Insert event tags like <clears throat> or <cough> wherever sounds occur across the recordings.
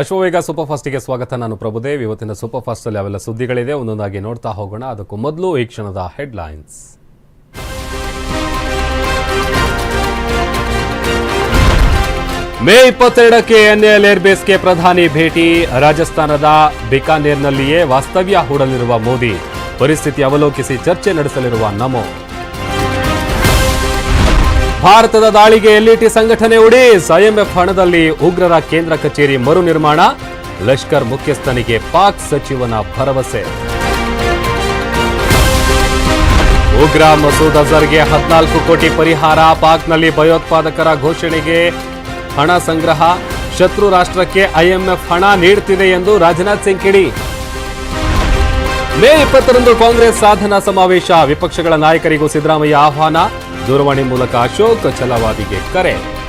Ashwavega super ಫಾಸ್ಟ್ಗೆ ಸ್ವಾಗತ. ನಾನು ಪ್ರಭುದೇವ್. ಇವತ್ತಿನ ಸೂಪರ್ ಫಾಸ್ಟ್ ಅಲ್ಲಿ ಅವೆಲ್ಲ ಸುದ್ದಿಗಳಿದೆ. ಒಂದೊಂದಾಗಿ ನೋಡ್ತಾ ಹೋಗೋಣ. ಅದಕ್ಕೂ ಮೊದಲು ಈ ಕ್ಷಣದ ಹೆಡ್ಲೈನ್ಸ್. ಮೇ ಇಪ್ಪತ್ತೆರಡಕ್ಕೆ ಎನ್ಎಲ್ ಏರ್ಬೇಸ್ಗೆ ಪ್ರಧಾನಿ ಭೇಟಿ. ರಾಜಸ್ಥಾನದ ಬಿಕಾನೇರ್ನಲ್ಲಿಯೇ ವಾಸ್ತವ್ಯ ಹೂಡಲಿರುವ ಮೋದಿ. ಪರಿಸ್ಥಿತಿ ಅವಲೋಕಿಸಿ ಚರ್ಚೆ ನಡೆಸಲಿರುವ ನಮೋ. ಭಾರತದ ದಾಳಿಗೆ ಎಲ್ಇಟಿ ಸಂಘಟನೆ ಉಡಿ? ಐಎಂಎಫ್ ಹಣದಲ್ಲಿ ಉಗ್ರರ ಕೇಂದ್ರ ಕಚೇರಿ ಮರು ನಿರ್ಮಾಣ? ಲಷ್ಕರ್ ಮುಖ್ಯಸ್ಥನಿಗೆ ಪಾಕ್ ಸಚಿವನ ಭರವಸೆ. ಉಗ್ರ ಮಸೂದ್ ಅಜರ್ಗೆ ಹದಿನಾಲ್ಕು ಕೋಟಿ ಪರಿಹಾರ. ಪಾಕ್ನಲ್ಲಿ ಭಯೋತ್ಪಾದಕರ ಘೋಷಣೆಗೆ ಹಣ ಸಂಗ್ರಹ. ಶತ್ರು ರಾಷ್ಟ್ರಕ್ಕೆ ಐಎಂಎಫ್ ಹಣ ನೀಡುತ್ತಿದೆ ಎಂದು ರಾಜನಾಥ್ ಸಿಂಗ್ ಕಿಡಿ. ಮೇ ಇಪ್ಪತ್ತರಂದು ಕಾಂಗ್ರೆಸ್ ಸಾಧನಾ ಸಮಾವೇಶ. ವಿಪಕ್ಷಗಳ ನಾಯಕರಿಗೂ ಸಿದ್ದರಾಮಯ್ಯ ಆಹ್ವಾನ. ದೂರವಾಣಿ ಮೂಲಕ ಅಶೋಕ್ ಛಲವಾದಿಗೆ ಕರೆ.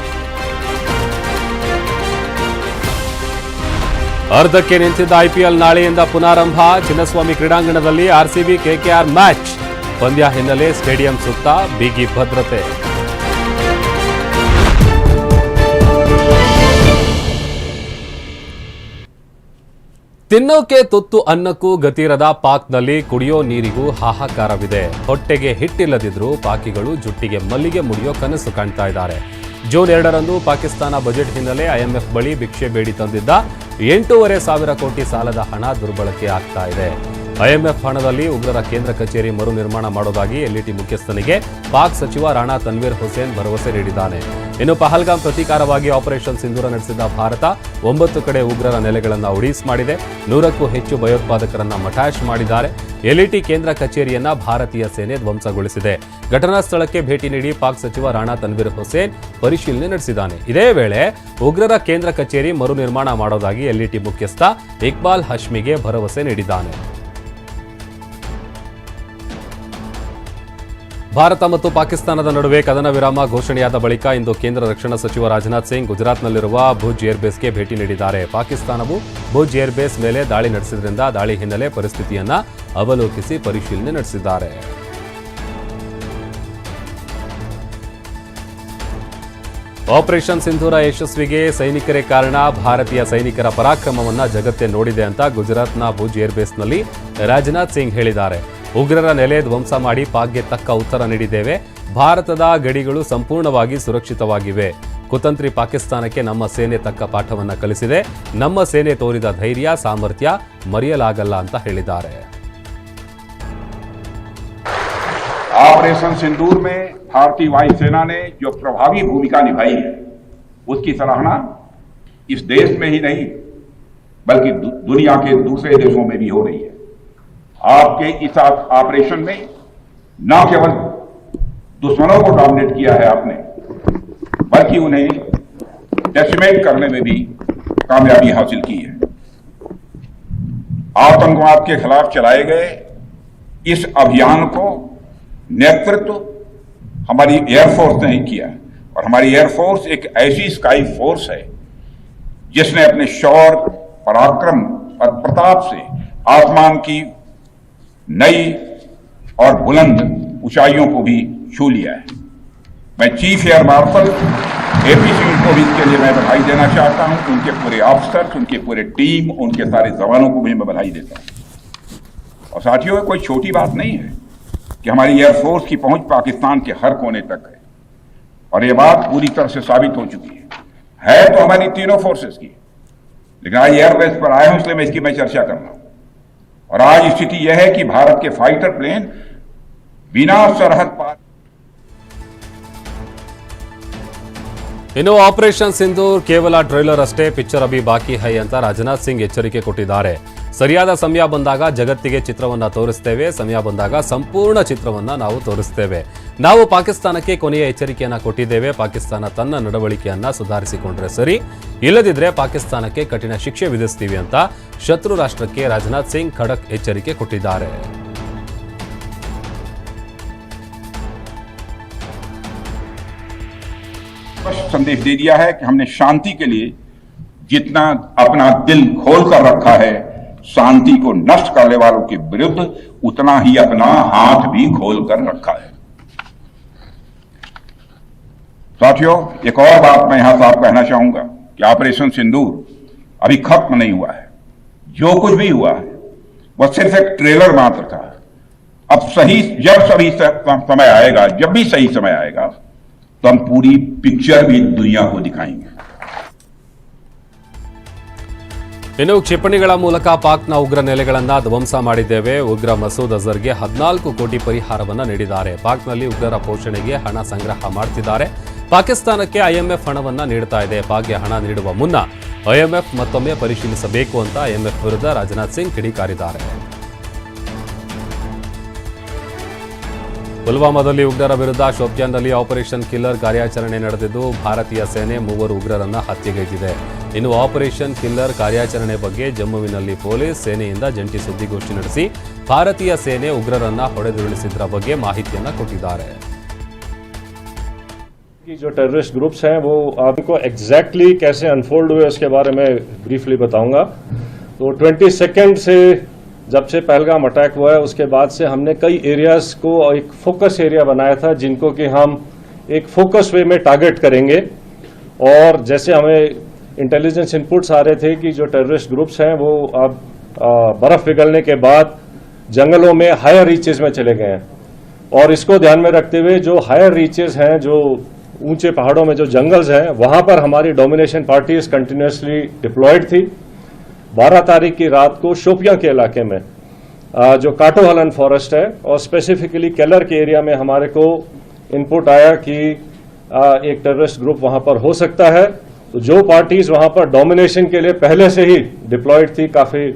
ಅರ್ಧಕ್ಕೆ ನಿಂತಿದ್ದ ಐಪಿಎಲ್ ನಾಳೆಯಿಂದ ಪುನಾರಂಭ. ಚಿನ್ನಸ್ವಾಮಿ ಕ್ರೀಡಾಂಗಣದಲ್ಲಿ ಆರ್ಸಿಬಿ ಕೆಕೆಆರ್ ಮ್ಯಾಚ್. ಪಂದ್ಯ ಹಿನ್ನೆಲೆ ಸ್ಟೇಡಿಯಂ ಸುತ್ತ ಬಿಗಿ ಭದ್ರತೆ. ತಿನ್ನೋಕೆ ತುತ್ತು ಅನ್ನಕ್ಕೂ ಗತಿರದ ಪಾಕ್ನಲ್ಲಿ ಕುಡಿಯೋ ನೀರಿಗೂ ಹಾಹಾಕಾರವಿದೆ. ಹೊಟ್ಟೆಗೆ ಹಿಟ್ಟಿಲ್ಲದಿದ್ರೂ ಪಾಕಿಗಳು ಜುಟ್ಟಿಗೆ ಮಲ್ಲಿಗೆ ಮುಡಿಯೋ ಕನಸು ಕಾಣ್ತಾ ಇದ್ದಾರೆ. ಜೂನ್ ಎರಡರಂದು ಪಾಕಿಸ್ತಾನ ಬಜೆಟ್ ಹಿನ್ನೆಲೆ ಐಎಂಎಫ್ ಬಳಿ ಭಿಕ್ಷೆ ಬೇಡಿ ತಂದಿದ್ದ ಎಂಟೂವರೆ ಸಾವಿರ ಕೋಟಿ ಸಾಲದ ಹಣ ದುರ್ಬಳಕೆ ಆಗ್ತಾ ಇದೆ. ಐಎಂಎಫ್ ಹಣದಲ್ಲಿ ಉಗ್ರರ ಕೇಂದ್ರ ಕಚೇರಿ ಮರು ನಿರ್ಮಾಣ ಮಾಡೋದಾಗಿ ಎಲ್ಇಟಿ ಮುಖ್ಯಸ್ಥನಿಗೆ ಪಾಕ್ ಸಚಿವ ರಾಣಾ ತನ್ವೀರ್ ಹುಸೇನ್ ಭರವಸೆ ನೀಡಿದ್ದಾನೆ. ಇನ್ನು ಪಹಲ್ಗಾಮ್ ಪ್ರತೀಕಾರವಾಗಿ ಆಪರೇಷನ್ ಸಿಂಧೂರ ನಡೆಸಿದ ಭಾರತ ಒಂಬತ್ತು ಕಡೆ ಉಗ್ರರ ನೆಲೆಗಳನ್ನು ಉಡೀಸ್ ಮಾಡಿದೆ. ನೂರಕ್ಕೂ ಹೆಚ್ಚು ಭಯೋತ್ಪಾದಕರನ್ನು ಮಟಾಶ್ ಮಾಡಿದ್ದಾರೆ. ಎಲ್ಇಟಿ ಕೇಂದ್ರ ಕಚೇರಿಯನ್ನ ಭಾರತೀಯ ಸೇನೆ ಧ್ವಂಸಗೊಳಿಸಿದೆ. ಘಟನಾ ಸ್ಥಳಕ್ಕೆ ಭೇಟಿ ನೀಡಿ ಪಾಕ್ ಸಚಿವ ರಾಣಾ ತನ್ವೀರ್ ಹುಸೇನ್ ಪರಿಶೀಲನೆ ನಡೆಸಿದ್ದಾನೆ. ಇದೇ ವೇಳೆ ಉಗ್ರರ ಕೇಂದ್ರ ಕಚೇರಿ ಮರು ನಿರ್ಮಾಣ ಮಾಡೋದಾಗಿ ಎಲ್ಇಟಿ ಮುಖ್ಯಸ್ಥ ಇಕ್ಬಾಲ್ ಹಶ್ಮಿಗೆ ಭರವಸೆ ನೀಡಿದ್ದಾನೆ. ಭಾರತ ಮತ್ತು ಪಾಕಿಸ್ತಾನದ ನಡುವೆ ಕದನ ವಿರಾಮ ಘೋಷಣೆಯಾದ ಬಳಿಕ ಇಂದು ಕೇಂದ್ರ ರಕ್ಷಣಾ ಸಚಿವ ರಾಜನಾಥ್ ಸಿಂಗ್ ಗುಜರಾತ್ನಲ್ಲಿರುವ ಭುಜ್ ಏರ್ಬೇಸ್ಗೆ ಭೇಟಿ ನೀಡಿದ್ದಾರೆ. ಪಾಕಿಸ್ತಾನವು ಭುಜ್ ಏರ್ಬೇಸ್ ಮೇಲೆ ದಾಳಿ ನಡೆಸಿದ್ರಿಂದ ದಾಳಿ ಹಿನ್ನೆಲೆ ಪರಿಸ್ಥಿತಿಯನ್ನು ಅವಲೋಕಿಸಿ ಪರಿಶೀಲನೆ ನಡೆಸಿದ್ದಾರೆ. ಆಪರೇಷನ್ ಸಿಂಧೂರ ಯಶಸ್ವಿಗೆ ಸೈನಿಕರೇ ಕಾರಣ. ಭಾರತೀಯ ಸೈನಿಕರ ಪರಾಕ್ರಮವನ್ನು ಜಗತ್ತೇ ನೋಡಿದೆ ಅಂತ ಗುಜರಾತ್ನ ಭುಜ್ ಏರ್ಬೇಸ್ನಲ್ಲಿ ರಾಜನಾಥ್ ಸಿಂಗ್ ಹೇಳಿದ್ದಾರೆ. ಉಗ್ರರ ನೆಲೆ ಧ್ವಂಸ ಮಾಡಿ ಪಾಕ್ಗೆ ತಕ್ಕ ಉತ್ತರ ನೀಡಿದ್ದೇವೆ ಭಾರತದ ಗಡಿಗಳು ಸಂಪೂರ್ಣವಾಗಿ ಸುರಕ್ಷಿತವಾಗಿವೆ ಕುತಂತ್ರಿ ಪಾಕಿಸ್ತಾನಕ್ಕೆ ನಮ್ಮ ಸೇನೆ ತಕ್ಕ ಪಾಠವನ್ನ ಕಲಿಸಿದೆ ನಮ್ಮ ಸೇನೆ ತೋರಿದ ಧೈರ್ಯ ಸಾಮರ್ಥ್ಯ ಮರೆಯಲಾಗಲ್ಲ ಅಂತ ಹೇಳಿದ್ದಾರೆ ऑपरेशन सिंदूर में भारतीय वायुसेना ने जो प्रभावी भूमिका निभाई है उसकी सराहना इस देश में ही नहीं बल्कि दु- दुनिया के दूसरे देशों में भी हो रही है है आपके इस ऑपरेशन में न केवल दुश्मनों को डोमिनेट किया है आपने, बल्कि उन्हें डेसिमेट करने में भी कामयाबी हासिल की है। आतंकवाद के खिलाफ चलाए गए इस अभियान को नेतृत्व हमारी एयरफोर्स ने ही किया और हमारी एयरफोर्स एक ऐसी स्काई फोर्स है, जिसने अपने शौर पराक्रम और प्रताप से आसमान की नई और बुलंद ऊंचाइयों को भी छू लिया है। मैं chief air marshal A P Singh को भी इसके लिए मैं बधाई देना चाहता हूँ। उनके पूरे ऑफिसर्स, उनके पूरे टीम, उनके सारे जवानों को भी मैं बधाई देता हूँ। और साथियों कोई छोटी बात नहीं है कि हमारी एयरफोर्स की पहुँच पाकिस्तान के हर कोने तक है। और ये बात पूरी तरह से साबित हो चुकी है। है तो हमारी तीनों फोर्सेस की। लेकिन आज एयरबेस पर आए हूँ, इसलिए मैं इसकी मैं चर्चा कर रहा हूँ। और आज स्थिति यह है कि भारत के फाइटर प्लेन बिना सरहद पार ಇನ್ನು ಆಪರೇಷನ್ ಸಿಂಧೂರ್ ಕೇವಲ ಟ್ರೈಲರ್ ಅಷ್ಟೇ ಪಿಕ್ಚರ್ ಅಭಿ ಬಾಕಿ ಹೈ ಅಂತ ರಾಜನಾಥ್ ಸಿಂಗ್ ಎಚ್ಚರಿಕೆ ಕೊಟ್ಟಿದ್ದಾರೆ ಸರಿಯಾದ ಸಮಯ ಬಂದಾಗ ಜಗತ್ತಿಗೆ ಚಿತ್ರವನ್ನ ತೋರಿಸ್ತೇವೆ ಸಮಯ ಬಂದಾಗ ಸಂಪೂರ್ಣ ಚಿತ್ರವನ್ನ ನಾವು ತೋರಿಸ್ತೇವೆ ನಾವು ಪಾಕಿಸ್ತಾನಕ್ಕೆ ಕೊನೆಯ ಎಚ್ಚರಿಕೆಯನ್ನ ಕೊಟ್ಟಿದ್ದೇವೆ ಪಾಕಿಸ್ತಾನ ತನ್ನ ನಡವಳಿಕೆಯನ್ನ ಸುಧಾರಿಸಿಕೊಂಡ್ರೆ ಸರಿ ಇಲ್ಲದಿದ್ರೆ ಪಾಕಿಸ್ತಾನಕ್ಕೆ ಕಠಿಣ ಶಿಕ್ಷೆ ವಿಧಿಸ್ತೀವಿ ಅಂತ ಶತ್ರು ರಾಷ್ಟ್ರಕ್ಕೆ ರಾಜನಾಥ್ ಸಿಂಗ್ ಖಡಕ್ ಎಚ್ಚರಿಕೆ ಕೊಟ್ಟಿದ್ದಾರೆ स्पष्ट संदेश दे दिया है कि हमने शांति के लिए जितना अपना दिल खोल कर रखा है शांति को नष्ट करने वालों के विरुद्ध उतना ही अपना हाथ भी खोल कर रखा है साथियों एक और बात मैं यहां साफ कहना चाहूंगा कि ऑपरेशन सिंदूर अभी खत्म नहीं हुआ है जो कुछ भी हुआ है वह सिर्फ एक ट्रेलर मात्र था अब सही जब सही स- समय आएगा जब भी सही समय आएगा तो हम पूरी पिक्चर भी दुनिया को दिखाएंगे ಇನ್ನು ಕ್ಷಿಪಣಿಗಳ ಮೂಲಕ ಪಾಕ್ನ ಉಗ್ರ ನೆಲೆಗಳನ್ನ ಧ್ವಂಸ ಮಾಡಿದ್ದೇವೆ ಉಗ್ರ ಮಸೂದ್ ಅಜರ್ಗೆ ಹದಿನಾಲ್ಕು ಕೋಟಿ ಪರಿಹಾರವನ್ನ ನೀಡಿದ್ದಾರೆ ಪಾಕ್ನಲ್ಲಿ ಉಗ್ರರ ಪೋಷಣೆಗೆ ಹಣ ಸಂಗ್ರಹ ಮಾಡ್ತಿದ್ದಾರೆ ಪಾಕಿಸ್ತಾನಕ್ಕೆ ಐಎಂಎಫ್ ಹಣವನ್ನ ನೀಡ್ತಾ ಇದೆ. ಪಾಕ್ಗೆ ಹಣ ನೀಡುವ ಮುನ್ನ ಐಎಂಎಫ್ ಮತ್ತೊಮ್ಮೆ ಪರಿಶೀಲಿಸಬೇಕು ಅಂತ ಐಎಂಎಫ್ ವಿರುದ್ಧ ರಾಜನಾಥ್ ಸಿಂಗ್ ಕಿಡಿಕಾರಿದ್ದಾರೆ. ಪುಲ್ವಾಮಾದಲ್ಲಿ ಉಗ್ರರ ವಿರುದ್ಧ ಶೋಪಿಯಾನ್ನಲ್ಲಿ ಆಪರೇಷನ್ ಕಿಲ್ಲರ್ ಕಾರ್ಯಾಚರಣೆ ನಡೆದಿದ್ದು, ಭಾರತೀಯ ಸೇನೆ ಮೂವರು ಉಗ್ರರನ್ನ ಹತ್ಯೆಗೈದಿದೆ. ಇನ್ನು ಆಪರೇಷನ್ ಕಿಲ್ಲರ್ ಕಾರ್ಯಾಚರಣೆ ಬಗ್ಗೆ ಜಮ್ಮುವಿನಲ್ಲಿ ಪೊಲೀಸ್ ಸೇನೆಯಿಂದ ಜಂಟಿ ಸುದ್ದಿಗೋಷ್ಠಿ ನಡೆಸಿ, ಭಾರತೀಯ ಸೇನೆ ಉಗ್ರರನ್ನ ಹೊಡೆದುರುಳಿಸಿದ್ರ ಬಗ್ಗೆ ಮಾಹಿತಿಯನ್ನ ಕೊಟ್ಟಿದ್ದಾರೆ. की जो टेररिस्ट ग्रुप्स हैं, वो आपको एग्जैक्टली exactly कैसे अनफोल्ड हुए, उसके बारे में ब्रीफली बताऊँगा। तो ट्वेंटी सेकेंड से जब से पहलगाम अटैक हुआ है, उसके बाद से हमने कई एरियाज़ को एक फोकस एरिया बनाया था, जिनको कि हम एक फोकस वे में टारगेट करेंगे। और जैसे हमें इंटेलिजेंस इनपुट्स आ रहे थे कि जो टेररिस्ट ग्रुप्स हैं, वो अब बर्फ़ पिघलने के बाद जंगलों में हायर रीचेज में चले गए हैं। और इसको ध्यान में रखते हुए जो हायर रीचेज हैं, जो ऊँचे पहाड़ों में जो जंगल्स हैं, वहाँ पर हमारी डोमिनेशन पार्टीज़ कंटिन्यूसली डिप्लॉयड थी। 12 तारीख की रात को शोपिया के इलाके में जो काटोहलन फॉरेस्ट है, और स्पेसिफिकली केलर के एरिया में हमारे को इनपुट आया कि एक टेररिस्ट ग्रुप वहाँ पर हो सकता है। तो जो पार्टीज़ वहाँ पर डोमिनेशन के लिए पहले से ही डिप्लॉयड थी, काफ़ी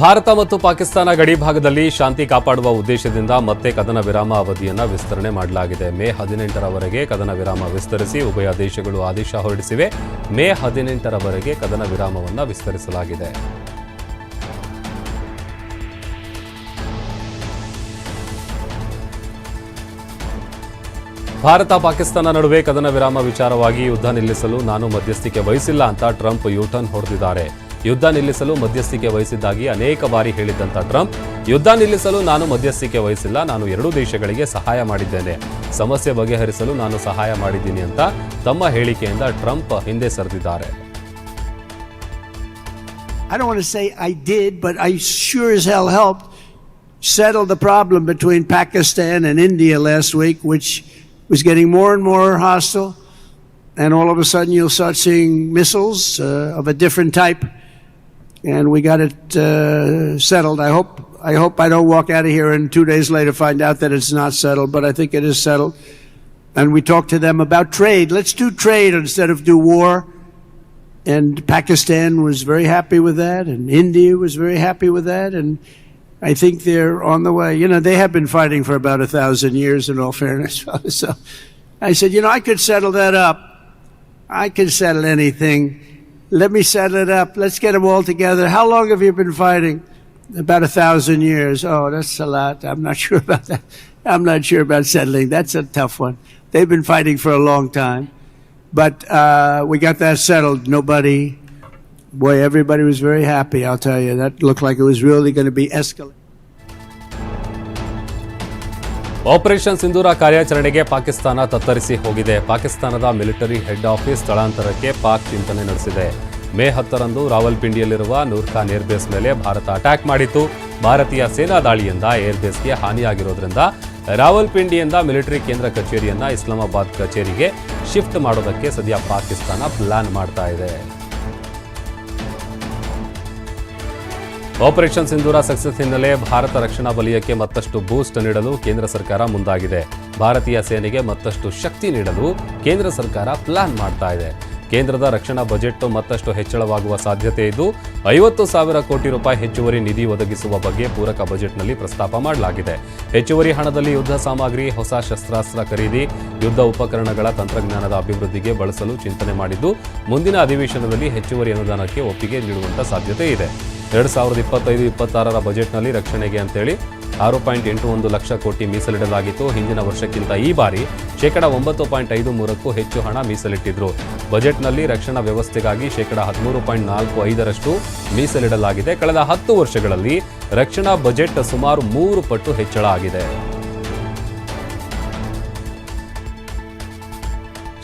ಭಾರತ ಮತ್ತು ಪಾಕಿಸ್ತಾನ ಗಡಿ ಭಾಗದಲ್ಲಿ ಶಾಂತಿ ಕಾಪಾಡುವ ಉದ್ದೇಶದಿಂದ ಮತ್ತೆ ಕದನ ವಿರಾಮ ಅವಧಿಯನ್ನು ವಿಸ್ತರಣೆ ಮಾಡಲಾಗಿದೆ. ಮೇ ಹದಿನೆಂಟರವರೆಗೆ ಕದನ ವಿರಾಮ ವಿಸ್ತರಿಸಿ ಉಭಯ ದೇಶಗಳು ಆದೇಶ ಹೊರಡಿಸಿವೆ. ಮೇ ಹದಿನೆಂಟರವರೆಗೆ ಕದನ ವಿರಾಮವನ್ನು ವಿಸ್ತರಿಸಲಾಗಿದೆ. ಭಾರತ ಪಾಕಿಸ್ತಾನ ನಡುವೆ ಕದನ ವಿರಾಮ ವಿಚಾರವಾಗಿ ಯುದ್ಧ ನಿಲ್ಲಿಸಲು ನಾನು ಮಧ್ಯಸ್ಥಿಕೆ ವಹಿಸಿಲ್ಲ ಅಂತ ಟ್ರಂಪ್ ಯೂಟರ್ನ್ ಹೊಡೆದಿದ್ದಾರೆ. ಯುದ್ಧ ನಿಲ್ಲಿಸಲು ಮಧ್ಯಸ್ಥಿಕೆ ವಹಿಸಿದ್ದಾಗಿ ಅನೇಕ ಬಾರಿ ಹೇಳಿದ್ದಂತ ಟ್ರಂಪ್ ಯುದ್ಧ ನಿಲ್ಲಿಸಲು ನಾನು ಮಧ್ಯಸ್ಥಿಕೆ ವಹಿಸಿಲ್ಲ ನಾನು ಎರಡೂ ದೇಶಗಳಿಗೆ ಸಹಾಯ ಮಾಡಿದ್ದೇನೆ ಸಮಸ್ಯೆ ಬಗೆಹರಿಸಲು ನಾನು ಸಹಾಯ ಮಾಡಿದ್ದೀನಿ ಅಂತ ತಮ್ಮ ಹೇಳಿಕೆಯಿಂದ ಟ್ರಂಪ್ ಹಿಂದೆ ಸರಿದಿದ್ದಾರೆ I don't want to say I did, but I sure as hell helped settle the problem between Pakistan and India last week, which was getting more and more hostile. And all of a sudden, you'll start seeing missiles uh, of a different type. And we got it uh, settled. I hope. I hope I don't walk out of here and two days later find out that it's not settled, but I think it is settled. And we talked to them about trade. Let's do trade instead of do war. And Pakistan was very happy with that, and India was very happy with that, and I think they're on the way. You know, they have been fighting for about a thousand years, in all fairness. <laughs> so I said, you know, I could settle that up. I can settle anything. Let me set it up. Let's get them all together. How long have you been fighting? About a thousand years. Oh, that's a lot. I'm not <laughs> sure about that. I'm not sure about settling. That's a tough one. They've been fighting for a long time. But uh, we got that settled. Nobody, boy, everybody was very happy. I'll tell you, that looked like it was really going to be escalating. Operation Sindoor ಕಾರ್ಯಾಚರಣೆಗೆ ಪಾಕಿಸ್ತಾನ ತತ್ತರಿಸಿ ಹೋಗಿದೆ. ಪಾಕಿಸ್ತಾನದ military head office ಸ್ಥಳಾಂತರಕ್ಕೆ ಪಾಕ್ ಚಿಂತನೆ ನಡೆಸಿದೆ. ಮೇ ಹತ್ತರಂದು ರಾವಲ್ಪಿಂಡಿಯಲ್ಲಿರುವ ನೂರ್ಖಾನ್ airbase ಮೇಲೆ Bharat attack ಮಾಡಿತ್ತು. ಭಾರತೀಯ ಸೇನಾ ದಾಳಿಯಿಂದ ಏರ್ಬೇಸ್ಗೆ ಹಾನಿಯಾಗಿರೋದ್ರಿಂದ ರಾವಲ್ಪಿಂಡಿಯಿಂದ ಮಿಲಿಟರಿ ಕೇಂದ್ರ ಕಚೇರಿಯನ್ನ ಇಸ್ಲಾಮಾಬಾದ್ ಕಚೇರಿಗೆ ಶಿಫ್ಟ್ ಮಾಡೋದಕ್ಕೆ ಸದ್ಯ ಪಾಕಿಸ್ತಾನ ಪ್ಲಾನ್ ಮಾಡ್ತಾ ಇದೆ. ಆಪರೇಷನ್ ಸಿಂಧೂರ ಸಕ್ಸಸ್ ಹಿನ್ನೆಲೆ ಭಾರತ ರಕ್ಷಣಾ ವಲಯಕ್ಕೆ ಮತ್ತಷ್ಟು ಬೂಸ್ಟ್ ನೀಡಲು ಕೇಂದ್ರ ಸರ್ಕಾರ ಮುಂದಾಗಿದೆ. ಭಾರತೀಯ ಸೇನೆಗೆ ಮತ್ತಷ್ಟು ಶಕ್ತಿ ನೀಡಲು ಕೇಂದ್ರ ಸರ್ಕಾರ ಪ್ಲಾನ್ ಮಾಡ್ತಾ ಇದೆ. ಕೇಂದ್ರದ ರಕ್ಷಣಾ ಬಜೆಟ್ ಮತ್ತಷ್ಟು ಹೆಚ್ಚಳವಾಗುವ ಸಾಧ್ಯತೆ ಇದ್ದು, ಐವತ್ತು ಸಾವಿರ ಕೋಟಿ ರೂಪಾಯಿ ಹೆಚ್ಚುವರಿ ನಿಧಿ ಒದಗಿಸುವ ಬಗ್ಗೆ ಪೂರಕ ಬಜೆಟ್ನಲ್ಲಿ ಪ್ರಸ್ತಾಪ ಮಾಡಲಾಗಿದೆ. ಹೆಚ್ಚುವರಿ ಹಣದಲ್ಲಿ ಯುದ್ಧ ಸಾಮಗ್ರಿ, ಹೊಸ ಶಸ್ತ್ರಾಸ್ತ್ರ ಖರೀದಿ, ಯುದ್ಧ ಉಪಕರಣಗಳ ತಂತ್ರಜ್ಞಾನದ ಅಭಿವೃದ್ಧಿಗೆ ಬಳಸಲು ಚಿಂತನೆ ಮಾಡಿದ್ದು, ಮುಂದಿನ ಅಧಿವೇಶನದಲ್ಲಿ ಹೆಚ್ಚುವರಿ ಅನುದಾನಕ್ಕೆ ಒಪ್ಪಿಗೆ ನೀಡುವಂತ ಸಾಧ್ಯತೆ ಇದೆ. ಎರಡು ಸಾವಿರದ ಇಪ್ಪತ್ತೈದು, ಇಪ್ಪತ್ತಾರರ ಬಜೆಟ್ನಲ್ಲಿ ರಕ್ಷಣೆಗೆ ಅಂತೇಳಿ ಆರು ಪಾಯಿಂಟ್ ಎಂಟು ಒಂದು ಲಕ್ಷ ಕೋಟಿ ಮೀಸಲಿಡಲಾಗಿತ್ತು. ಹಿಂದಿನ ವರ್ಷಕ್ಕಿಂತ ಈ ಬಾರಿ ಶೇಕಡ ಒಂಬತ್ತು ಪಾಯಿಂಟ್ ಐದು ಮೂರಕ್ಕೂ ಹೆಚ್ಚು ಹಣ ಮೀಸಲಿಟ್ಟಿದ್ರು. ಬಜೆಟ್ನಲ್ಲಿ ರಕ್ಷಣಾ ವ್ಯವಸ್ಥೆಗಾಗಿ ಶೇಕಡ ಹದಿಮೂರು ಪಾಯಿಂಟ್ ನಾಲ್ಕು ಐದರಷ್ಟು ಮೀಸಲಿಡಲಾಗಿದೆ. ಕಳೆದ ಹತ್ತು ವರ್ಷಗಳಲ್ಲಿ ರಕ್ಷಣಾ ಬಜೆಟ್ ಸುಮಾರು ಮೂರು ಪಟ್ಟು ಹೆಚ್ಚಳ ಆಗಿದೆ.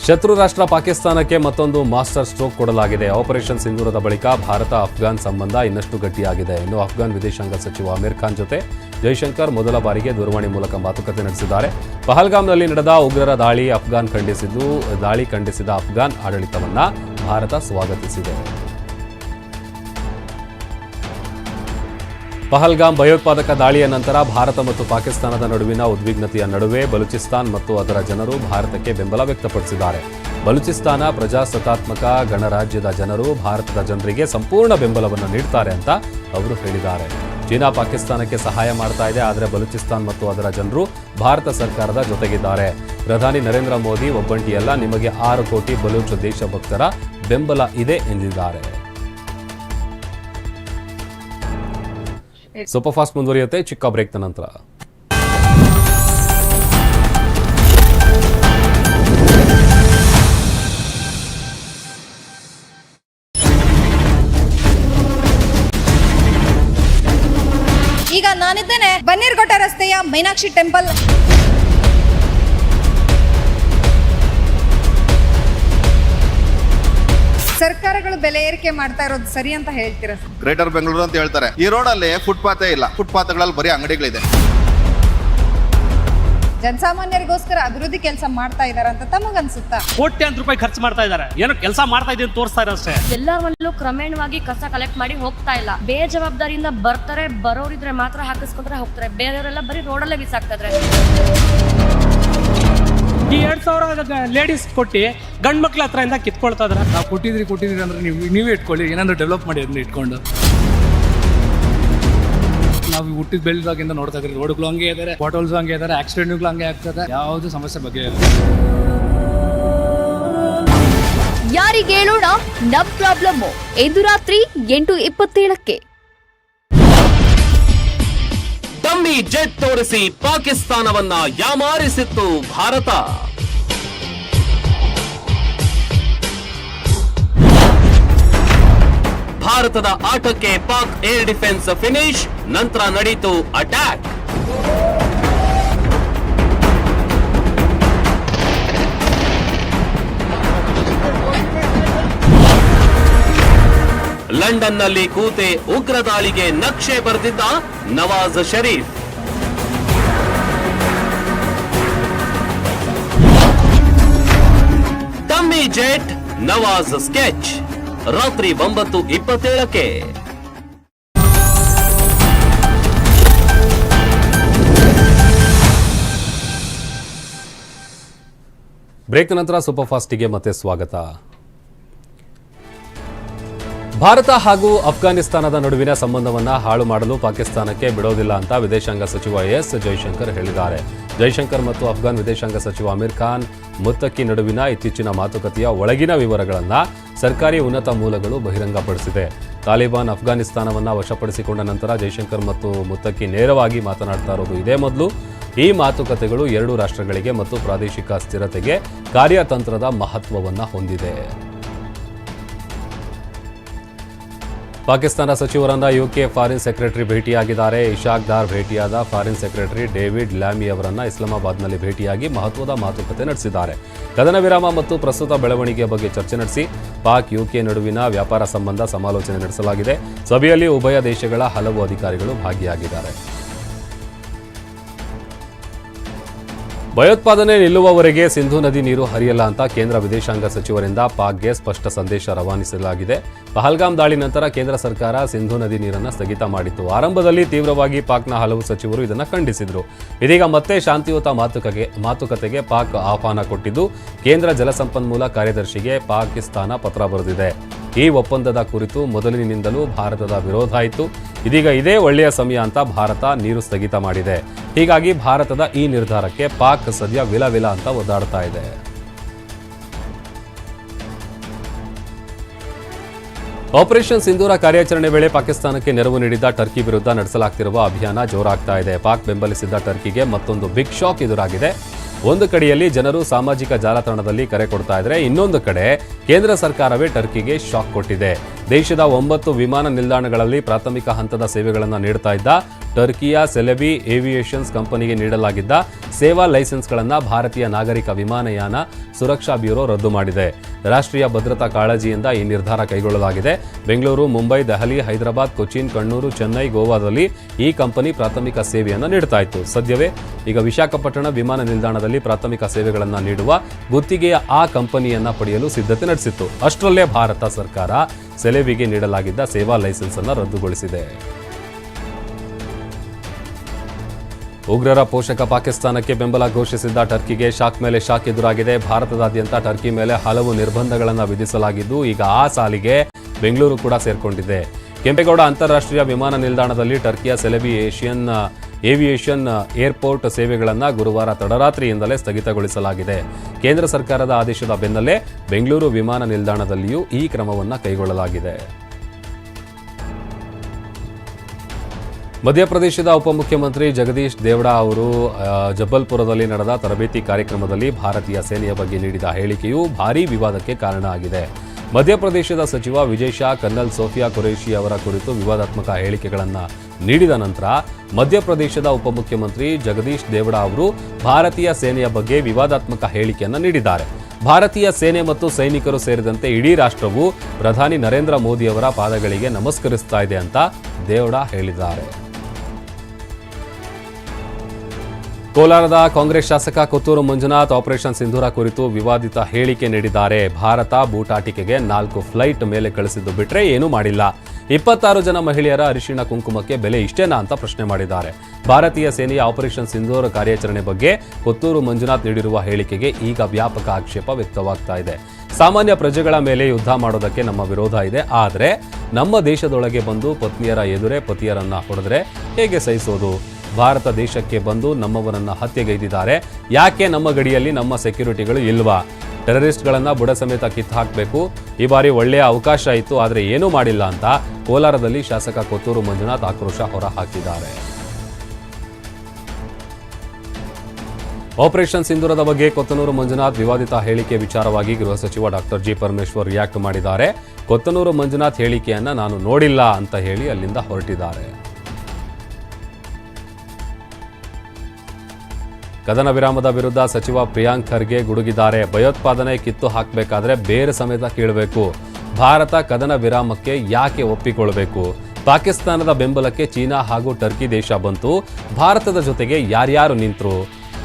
ಶತ್ರು ರಾಷ್ಟ್ರ ಪಾಕಿಸ್ತಾನಕ್ಕೆ ಮತ್ತೊಂದು ಮಾಸ್ಟರ್ ಸ್ಟ್ರೋಕ್ ಕೊಡಲಾಗಿದೆ. ಆಪರೇಷನ್ ಸಿಂಧೂರದ ಬಳಿಕ ಭಾರತ, ಅಫ್ಘಾನ್ ಸಂಬಂಧ ಇನ್ನಷ್ಟು ಗಟ್ಟಿಯಾಗಿದೆ ಎಂದು ಅಫ್ಘಾನ್ ವಿದೇಶಾಂಗ ಸಚಿವ ಅಮೀರ್ ಖಾನ್ ಜೊತೆ ಜೈಶಂಕರ್ ಮೊದಲ ಬಾರಿಗೆ ದೂರವಾಣಿ ಮೂಲಕ ಮಾತುಕತೆ ನಡೆಸಿದ್ದಾರೆ. ಪಹಲ್ಗಾಮ್ನಲ್ಲಿ ನಡೆದ ಉಗ್ರರ ದಾಳಿ ಅಫ್ಘಾನ್ ಖಂಡಿಸಿದ್ದು, ದಾಳಿ ಖಂಡಿಸಿದ ಅಫ್ಘಾನ್ ಆಡಳಿತವನ್ನ ಭಾರತ ಸ್ವಾಗತಿಸಿದೆ. ಪಹಲ್ಗಾಮ್ ಭಯೋತ್ಪಾದಕ ದಾಳಿಯ ನಂತರ ಭಾರತ ಮತ್ತು ಪಾಕಿಸ್ತಾನದ ನಡುವಿನ ಉದ್ವಿಗ್ನತೆಯ ನಡುವೆ ಬಲೂಚಿಸ್ತಾನ್ ಮತ್ತು ಅದರ ಜನರು ಭಾರತಕ್ಕೆ ಬೆಂಬಲ ವ್ಯಕ್ತಪಡಿಸಿದ್ದಾರೆ. ಬಲೂಚಿಸ್ತಾನ ಪ್ರಜಾಸತ್ತಾತ್ಮಕ ಗಣರಾಜ್ಯದ ಜನರು ಭಾರತದ ಜನರಿಗೆ ಸಂಪೂರ್ಣ ಬೆಂಬಲವನ್ನು ನೀಡ್ತಾರೆ ಅಂತ ಅವರು ಹೇಳಿದ್ದಾರೆ. ಚೀನಾ ಪಾಕಿಸ್ತಾನಕ್ಕೆ ಸಹಾಯ ಮಾಡ್ತಾ ಇದೆ, ಆದರೆ ಬಲೂಚಿಸ್ತಾನ್ ಮತ್ತು ಅದರ ಜನರು ಭಾರತ ಸರ್ಕಾರದ ಜೊತೆಗಿದ್ದಾರೆ. ಪ್ರಧಾನಿ ನರೇಂದ್ರ ಮೋದಿ ಒಬ್ಬಂಟಿಯಲ್ಲ, ನಿಮಗೆ ಆರು ಕೋಟಿ ಬಲೂಚ್ ದೇಶಭಕ್ತರ ಬೆಂಬಲ ಇದೆ ಎಂದಿದ್ದಾರೆ. ಸೂಪರ್ ಫಾಸ್ಟ್ ಮುಂದುವರಿಯುತ್ತೆ ಚಿಕ್ಕ ಬ್ರೇಕ್ನ ನಂತರ. ಈಗ ನಾನಿದ್ದೇನೆ ಬನ್ನೀರ್ಘಟ್ಟ ರಸ್ತೆಯ ಮೈನಾಕ್ಷಿ ಟೆಂಪಲ್. ಸರ್ಕಾರಗಳು ಬೆಲೆ ಏರಿಕೆ ಮಾಡ್ತಾ ಇರೋದು ಸರಿ ಅಂತ ಹೇಳ್ತೀರಾ ಸರ್? ಗ್ರೇಟರ್ ಬೆಂಗಳೂರು ಅಂತ ಹೇಳ್ತಾರೆ. ಈ ರೋಡಲ್ಲಿ ಫುಟ್ಪಾತೇ ಇಲ್ಲ. ಫುಟ್ಪಾತ್ಗಳಲ್ಲಿ ಬರೀ ಅಂಗಡಿಗಳಿದೆ ಜನಸಾಮಾನ್ಯರಿಗೋಸ್ಕರ ಅಭಿವೃದ್ಧಿ ಕೆಲಸ ಮಾಡ್ತಾ ಇದ್ದಾರೆ ಅಂತ ತಮಗನ್ಸುತ್ತಾ ಕೋಟ್ಯಾಂತರ ರೂಪಾಯಿ ಖರ್ಚು ಮಾಡ್ತಾ ಇದ್ದಾರೆ ಏನೋ ಕೆಲಸ ಮಾಡ್ತಾ ಇದೆ ಅಂತ ತೋರಿಸ್ತಾ ಇರೋ ಅಷ್ಟೇ. ಎಲ್ಲರಲ್ಲೂ ಕ್ರಮೇಣವಾಗಿ ಕಸ ಕಲೆಕ್ಟ್ ಮಾಡಿ ಹೋಗ್ತಾ ಇಲ್ಲ. ಬೇಜವಾಬ್ದಾರಿಯಿಂದ ಬರ್ತಾರೆ ಬರೋರಿದ್ರೆ ಮಾತ್ರ ಹಾಕಿಸ್ಕೊಂಡ್ರೆ ಹೋಗ್ತಾರೆ. ಬೇರೆಯವರೆಲ್ಲ ಬರೀ ರೋಡಲ್ಲೇ ಬಿಸಾಕ್ತಾ ಇದ್ರೆ. ಈ ಎರಡು ಸಾವಿರ ಲೇಡೀಸ್ ಕೊಟ್ಟು ಗಂಡ್ ಮಕ್ಳ ಹತ್ರದಿಂದ ಕಿತ್ಕೊಳ್ತಾ ಇದ್ರೆ. ನಾವು ಕೊಟ್ಟಿದ್ರಿ ಕೊಟ್ಟಿದ್ರಿ ಅಂದ್ರೆ ನೀವು ನೀವೇ ಇಟ್ಕೊಳ್ಳಿ. ಏನಾದ್ರು ಡೆವಲಪ್ ಮಾಡಿ ಅದನ್ನ ಇಟ್ಕೊಂಡು. ನಾವು ಹುಟ್ಟಿದ ಬೆಳೆದಾಗಿಂದ ನೋಡ್ತಾ ಇದ್ರಿ ರೋಡ್ಗಳು ಹಂಗೆ ಇದಾರೆ ಬಾಟಲ್ಸ್ ಹಂಗೆ ಇದ್ದಾರೆ ಆಕ್ಸಿಡೆಂಟ್ಗಳು ಹಂಗೆ ಆಗ್ತದೆ. ಯಾವುದು ಸಮಸ್ಯೆ ಬಗ್ಗೆ ಇಲ್ಲ. ಯಾರಿಗೆ ಹೇಳೋಣ ನಮ್ ಪ್ರಾಬ್ಲಮ್ ಎದುರಾತ್ರಿ ಎಂಟು ಇಪ್ಪತ್ತೇಳಕ್ಕೆ. ಡಮ್ಮಿ ಜೆಟ್ ತೋರಿಸಿ ಪಾಕಿಸ್ತಾನವನ್ನ ಯಾಮಾರಿಸಿತ್ತು ಭಾರತ. ಭಾರತದ ಆಟಕ್ಕೆ ಪಾಕ್ ಏರ್ ಡಿಫೆನ್ಸ್ ಫಿನಿಶ್, ನಂತರ ನಡೀತು ಅಟ್ಯಾಕ್. ಲಂಡನ್ನಲ್ಲಿ ಕೂತೆ ಉಗ್ರ ದಾಳಿಗೆ ನಕ್ಷೆ ಬರೆದಿದ್ದ ನವಾಜ್ ಶರೀಫ್. ಟಮ್ಮಿ ಜೆಟ್, ನವಾಜ್ ಸ್ಕೆಚ್. ರಾತ್ರಿ ಒಂಬತ್ತು ಇಪ್ಪತ್ತೇಳಕ್ಕೆ. ಬ್ರೇಕ್ ನಂತರ ಸೂಪರ್ ಫಾಸ್ಟಿಗೆ ಮತ್ತೆ ಸ್ವಾಗತ. ಭಾರತ ಹಾಗೂ ಅಫ್ಘಾನಿಸ್ತಾನದ ನಡುವಿನ ಸಂಬಂಧವನ್ನು ಹಾಳು ಮಾಡಲು ಪಾಕಿಸ್ತಾನಕ್ಕೆ ಬಿಡೋದಿಲ್ಲ ಅಂತ ವಿದೇಶಾಂಗ ಸಚಿವ ಎಸ್ ಜೈಶಂಕರ್ ಹೇಳಿದ್ದಾರೆ. ಜೈಶಂಕರ್ ಮತ್ತು ಅಫ್ಘಾನ್ ವಿದೇಶಾಂಗ ಸಚಿವ ಅಮೀರ್ ಖಾನ್ ಮುತ್ತಕ್ಕಿ ನಡುವಿನ ಇತ್ತೀಚಿನ ಮಾತುಕತೆಯ ಒಳಗಿನ ವಿವರಗಳನ್ನು ಸರ್ಕಾರಿ ಉನ್ನತ ಮೂಲಗಳು ಬಹಿರಂಗಪಡಿಸಿದೆ. ತಾಲಿಬಾನ್ ಅಫ್ಘಾನಿಸ್ತಾನವನ್ನು ವಶಪಡಿಸಿಕೊಂಡ ನಂತರ ಜೈಶಂಕರ್ ಮತ್ತು ಮುತ್ತಕ್ಕಿ ನೇರವಾಗಿ ಮಾತನಾಡ್ತಾ ಇರೋದು ಇದೇ ಮೊದಲು. ಈ ಮಾತುಕತೆಗಳು ಎರಡೂ ರಾಷ್ಟ್ರಗಳಿಗೆ ಮತ್ತು ಪ್ರಾದೇಶಿಕ ಸ್ಥಿರತೆಗೆ ಕಾರ್ಯತಂತ್ರದ ಮಹತ್ವವನ್ನು ಹೊಂದಿದೆ. ಪಾಕಿಸ್ತಾನ ಸಚಿವರನ್ನ ಯುಕೆ ಫಾರಿನ್ ಸೆಕ್ರೆಟರಿ ಭೇಟಿಯಾಗಿದ್ದಾರೆ. ಇಶಾಕ್ ದಾರ್ ಭೇಟಿಯಾದ ಫಾರಿನ್ ಸೆಕ್ರೆಟರಿ ಡೇವಿಡ್ ಲ್ಯಾಮಿ ಅವರನ್ನ ಇಸ್ಲಾಮಾಬಾದ್ನಲ್ಲಿ ಭೇಟಿಯಾಗಿ ಮಹತ್ವದ ಮಾತುಕತೆ ನಡೆಸಿದ್ದಾರೆ. ಕದನ ವಿರಾಮ ಮತ್ತು ಪ್ರಸ್ತುತ ಬೆಳವಣಿಗೆಯ ಬಗ್ಗೆ ಚರ್ಚೆ ನಡೆಸಿ, ಪಾಕ್, ಯುಕೆ ನಡುವಿನ ವ್ಯಾಪಾರ ಸಂಬಂಧ ಸಮಾಲೋಚನೆ ನಡೆಸಲಾಗಿದೆ. ಸಭೆಯಲ್ಲಿ ಉಭಯ ದೇಶಗಳ ಹಲವು ಅಧಿಕಾರಿಗಳು ಭಾಗಿಯಾಗಿದ್ದಾರೆ. ಭಯೋತ್ಪಾದನೆ ನಿಲ್ಲುವವರೆಗೆ ಸಿಂಧು ನದಿ ನೀರು ಹರಿಯಲ್ಲ ಅಂತ ಕೇಂದ್ರ ವಿದೇಶಾಂಗ ಸಚಿವರಿಂದ ಪಾಕ್ಗೆ ಸ್ಪಷ್ಟ ಸಂದೇಶ ರವಾನಿಸಲಾಗಿದೆ. ಪಹಲ್ಗಾಮ್ ದಾಳಿ ನಂತರ ಕೇಂದ್ರ ಸರ್ಕಾರ ಸಿಂಧು ನದಿ ನೀರನ್ನು ಸ್ಥಗಿತ ಮಾಡಿತ್ತು. ಆರಂಭದಲ್ಲಿ ತೀವ್ರವಾಗಿ ಪಾಕ್ನ ಹಲವು ಸಚಿವರು ಇದನ್ನು ಖಂಡಿಸಿದರು. ಇದೀಗ ಮತ್ತೆ ಶಾಂತಿಯುತ ಮಾತುಕತೆ ಮಾತುಕತೆಗೆ ಪಾಕ್ ಆಹ್ವಾನ ಕೊಟ್ಟಿದ್ದು, ಕೇಂದ್ರ ಜಲಸಂಪನ್ಮೂಲ ಕಾರ್ಯದರ್ಶಿಗೆ ಪಾಕಿಸ್ತಾನ ಪತ್ರ ಬರೆದಿದೆ. ಈ ಒಪ್ಪಂದದ ಕುರಿತು ಮೊದಲಿನಿಂದಲೂ ಭಾರತದ ವಿರೋಧ ಆಯಿತು ಇದೀಗ ಇದೇ ಒಳ್ಳೆಯ ಸಮಯ ಅಂತ ಭಾರತ ನೀರು ಸ್ಥಗಿತ ಮಾಡಿದೆ. ಹೀಗಾಗಿ ಭಾರತದ ಈ ನಿರ್ಧಾರಕ್ಕೆ ಪಾಕ್ ಸದ್ಯ ವಿಲ ವಿಲ ಅಂತ ಒದ್ದಾಡ್ತಾ ಇದೆ. ಆಪರೇಷನ್ ಸಿಂಧೂರ ಕಾರ್ಯಾಚರಣೆ ವೇಳೆ ಪಾಕಿಸ್ತಾನಕ್ಕೆ ನೆರವು ನೀಡಿದ್ದ ಟರ್ಕಿ ವಿರುದ್ಧ ನಡೆಸಲಾಗ್ತಿರುವ ಅಭಿಯಾನ ಜೋರಾಗ್ತಾ ಇದೆ. ಪಾಕ್ ಬೆಂಬಲಿಸಿದ್ದ ಟರ್ಕಿಗೆ ಮತ್ತೊಂದು ಬಿಗ್ ಶಾಕ್ ಎದುರಾಗಿದೆ. ಒಂದು ಕಡೆಯಲ್ಲಿ ಜನರು ಸಾಮಾಜಿಕ ಜಾಲತಾಣದಲ್ಲಿ ಕರೆ ಕೊಡ್ತಾ ಇದ್ರೆ ಇನ್ನೊಂದು ಕಡೆ ಕೇಂದ್ರ ಸರ್ಕಾರವೇ ಟರ್ಕಿಗೆ ಶಾಕ್ ಕೊಟ್ಟಿದೆ. ದೇಶದ ಒಂಬತ್ತು ವಿಮಾನ ನಿಲ್ದಾಣಗಳಲ್ಲಿ ಪ್ರಾಥಮಿಕ ಹಂತದ ಸೇವೆಗಳನ್ನು ನೀಡ್ತಾ ಇದ್ದ ಟರ್ಕಿಯ ಸೆಲೆಬಿ ಏವಿಯೇಷನ್ಸ್ ಕಂಪನಿಗೆ ನೀಡಲಾಗಿದ್ದ ಸೇವಾ ಲೈಸೆನ್ಸ್ಗಳನ್ನು ಭಾರತೀಯ ನಾಗರಿಕ ವಿಮಾನಯಾನ ಸುರಕ್ಷಾ ಬ್ಯೂರೋ ರದ್ದು ಮಾಡಿದೆ. ರಾಷ್ಟ್ರೀಯ ಭದ್ರತಾ ಕಾಳಜಿಯಿಂದ ಈ ನಿರ್ಧಾರ ಕೈಗೊಳ್ಳಲಾಗಿದೆ. ಬೆಂಗಳೂರು, ಮುಂಬೈ, ದೆಹಲಿ, ಹೈದರಾಬಾದ್, ಕೊಚ್ಚಿನ್, ಕಣ್ಣೂರು, ಚೆನ್ನೈ, ಗೋವಾದಲ್ಲಿ ಈ ಕಂಪನಿ ಪ್ರಾಥಮಿಕ ಸೇವೆಯನ್ನು ನೀಡ್ತಾ ಇತ್ತು. ಸದ್ಯವೇ ಈಗ ವಿಶಾಖಪಟ್ಟಣ ವಿಮಾನ ನಿಲ್ದಾಣದಲ್ಲಿ ಪ್ರಾಥಮಿಕ ಸೇವೆಗಳನ್ನು ನೀಡುವ ಗುತ್ತಿಗೆಯ ಆ ಕಂಪನಿಯನ್ನು ಪಡೆಯಲು ಸಿದ್ಧತೆ ನಡೆಸಿತ್ತು. ಅಷ್ಟರಲ್ಲೇ ಭಾರತ ಸರ್ಕಾರ ಸೆಲೆಬಿಗೆ ನೀಡಲಾಗಿದ್ದ ಸೇವಾ ಲೈಸೆನ್ಸ್ ಅನ್ನು ರದ್ದುಗೊಳಿಸಿದೆ. ಉಗ್ರರ ಪೋಷಕ ಪಾಕಿಸ್ತಾನಕ್ಕೆ ಬೆಂಬಲ ಘೋಷಿಸಿದ್ದ ಟರ್ಕಿಗೆ ಶಾಕ್ ಮೇಲೆ ಶಾಕ್ ಎದುರಾಗಿದೆ. ಭಾರತದಾದ್ಯಂತ ಟರ್ಕಿ ಮೇಲೆ ಹಲವು ನಿರ್ಬಂಧಗಳನ್ನು ವಿಧಿಸಲಾಗಿದ್ದು, ಈಗ ಆ ಸಾಲಿಗೆ ಬೆಂಗಳೂರು ಕೂಡ ಸೇರ್ಕೊಂಡಿದೆ. ಕೆಂಪೇಗೌಡ ಅಂತಾರಾಷ್ಟ್ರೀಯ ವಿಮಾನ ನಿಲ್ದಾಣದಲ್ಲಿ ಟರ್ಕಿಯ ಸೆಲೆಬಿ ಏಷಿಯನ್, ಏವಿಯೇಷನ್ ಏರ್ಪೋರ್ಟ್ ಸೇವೆಗಳನ್ನು ಗುರುವಾರ ತಡರಾತ್ರಿಯಿಂದಲೇ ಸ್ಥಗಿತಗೊಳಿಸಲಾಗಿದೆ. ಕೇಂದ್ರ ಸರ್ಕಾರದ ಆದೇಶದ ಬೆನ್ನಲ್ಲೇ ಬೆಂಗಳೂರು ವಿಮಾನ ನಿಲ್ದಾಣದಲ್ಲಿಯೂ ಈ ಕ್ರಮವನ್ನು ಕೈಗೊಳ್ಳಲಾಗಿದೆ. ಮಧ್ಯಪ್ರದೇಶದ ಉಪಮುಖ್ಯಮಂತ್ರಿ ಜಗದೀಶ್ ದೇವಡಾ ಅವರು ಜಬ್ಬಲ್ಪುರದಲ್ಲಿ ನಡೆದ ತರಬೇತಿ ಕಾರ್ಯಕ್ರಮದಲ್ಲಿ ಭಾರತೀಯ ಸೇನೆಯ ಬಗ್ಗೆ ನೀಡಿದ ಹೇಳಿಕೆಯು ಭಾರೀ ವಿವಾದಕ್ಕೆ ಕಾರಣ ಆಗಿದೆ. ಮಧ್ಯಪ್ರದೇಶದ ಸಚಿವ ವಿಜಯ್ ಶಾ, ಕನ್ನಲ್ ಸೋಫಿಯಾ ಖುರೇಶಿ ಅವರ ಕುರಿತು ವಿವಾದಾತ್ಮಕ ಹೇಳಿಕೆಗಳನ್ನು ನೀಡಿದ ನಂತರ ಮಧ್ಯಪ್ರದೇಶದ ಉಪಮುಖ್ಯಮಂತ್ರಿ ಜಗದೀಶ್ ದೇವಡ ಅವರು ಭಾರತೀಯ ಸೇನೆಯ ಬಗ್ಗೆ ವಿವಾದಾತ್ಮಕ ಹೇಳಿಕೆಯನ್ನು ನೀಡಿದ್ದಾರೆ. ಭಾರತೀಯ ಸೇನೆ ಮತ್ತು ಸೈನಿಕರು ಸೇರಿದಂತೆ ಇಡೀ ರಾಷ್ಟ್ರವು ಪ್ರಧಾನಿ ನರೇಂದ್ರ ಮೋದಿ ಅವರ ಪಾದಗಳಿಗೆ ನಮಸ್ಕರಿಸ್ತಾ ಇದೆ ಅಂತ ದೇವಡ ಹೇಳಿದ್ದಾರೆ. ಕೋಲಾರದ ಕಾಂಗ್ರೆಸ್ ಶಾಸಕ ಕೊತ್ತೂರು ಮಂಜುನಾಥ್ ಆಪರೇಷನ್ ಸಿಂಧೂರ ಕುರಿತು ವಿವಾದಿತ ಹೇಳಿಕೆ ನೀಡಿದ್ದಾರೆ. ಭಾರತ ಬೂಟಾಟಿಕೆಗೆ ನಾಲ್ಕು ಫ್ಲೈಟ್ ಮೇಲೆ ಕಳಿಸಿದ್ದು ಬಿಟ್ಟರೆ ಏನೂ ಮಾಡಿಲ್ಲ. ಇಪ್ಪತ್ತಾರು ಜನ ಮಹಿಳೆಯರ ಅರಿಶಿಣ ಕುಂಕುಮಕ್ಕೆ ಬೆಲೆ ಇಷ್ಟೇನಾ ಅಂತ ಪ್ರಶ್ನೆ ಮಾಡಿದ್ದಾರೆ. ಭಾರತೀಯ ಸೇನೆಯ ಆಪರೇಷನ್ ಸಿಂಧೂರ ಕಾರ್ಯಾಚರಣೆ ಬಗ್ಗೆ ಕೊತ್ತೂರು ಮಂಜುನಾಥ್ ನೀಡಿರುವ ಹೇಳಿಕೆಗೆ ಈಗ ವ್ಯಾಪಕ ಆಕ್ಷೇಪ ವ್ಯಕ್ತವಾಗ್ತಾ ಇದೆ. ಸಾಮಾನ್ಯ ಪ್ರಜೆಗಳ ಮೇಲೆ ಯುದ್ಧ ಮಾಡೋದಕ್ಕೆ ನಮ್ಮ ವಿರೋಧ ಇದೆ. ಆದರೆ ನಮ್ಮ ದೇಶದೊಳಗೆ ಬಂದು ಪತ್ನಿಯರ ಎದುರೇ ಪತಿಯರನ್ನ ಹೊಡೆದ್ರೆ ಹೇಗೆ ಸಹಿಸೋದು? ಭಾರತ ದೇಶಕ್ಕೆ ಬಂದು ನಮ್ಮವರನ್ನು ಹತ್ಯೆಗೈದಿದ್ದಾರೆ. ಯಾಕೆ ನಮ್ಮ ಗಡಿಯಲ್ಲಿ ನಮ್ಮ ಸೆಕ್ಯೂರಿಟಿಗಳು ಇಲ್ವಾ? ಟೆರರಿಸ್ಟ್ಗಳನ್ನು ಬುಡ ಸಮೇತ ಕಿತ್ತು ಹಾಕಬೇಕು ಈ ಬಾರಿ ಒಳ್ಳೆಯ ಅವಕಾಶ ಇತ್ತು, ಆದರೆ ಏನೂ ಮಾಡಿಲ್ಲ ಅಂತ ಕೋಲಾರದಲ್ಲಿ ಶಾಸಕ ಕೊತ್ತೂರು ಮಂಜುನಾಥ್ ಆಕ್ರೋಶ ಹೊರಹಾಕಿದ್ದಾರೆ. ಆಪರೇಷನ್ ಸಿಂಧೂರದ ಬಗ್ಗೆ ಕೊತ್ತನೂರು ಮಂಜುನಾಥ್ ವಿವಾದಿತ ಹೇಳಿಕೆ ವಿಚಾರವಾಗಿ ಗೃಹ ಸಚಿವ ಡಾಕ್ಟರ್ ಜಿ ಪರಮೇಶ್ವರ್ ರಿಯಾಕ್ಟ್ ಮಾಡಿದ್ದಾರೆ. ಕೊತ್ತನೂರು ಮಂಜುನಾಥ್ ಹೇಳಿಕೆಯನ್ನು ನಾನು ನೋಡಿಲ್ಲ ಅಂತ ಹೇಳಿ ಅಲ್ಲಿಂದ ಹೊರಟಿದ್ದಾರೆ. ಕದನ ವಿರಾಮದ ವಿರುದ್ಧ ಸಚಿವ ಪ್ರಿಯಾಂಕ್ ಖರ್ಗೆ ಗುಡುಗಿದ್ದಾರೆ. ಭಯೋತ್ಪಾದನೆ ಕಿತ್ತು ಹಾಕಬೇಕಾದ್ರೆ ಬೇರೆ ಸಮೇತ ಕೇಳಬೇಕು. ಭಾರತ ಕದನ ವಿರಾಮಕ್ಕೆ ಯಾಕೆ ಒಪ್ಪಿಕೊಳ್ಳಬೇಕು? ಪಾಕಿಸ್ತಾನದ ಬೆಂಬಲಕ್ಕೆ ಚೀನಾ ಹಾಗೂ ಟರ್ಕಿ ದೇಶ ಬಂತು. ಭಾರತದ ಜೊತೆಗೆ ಯಾರ್ಯಾರು ನಿಂತರು?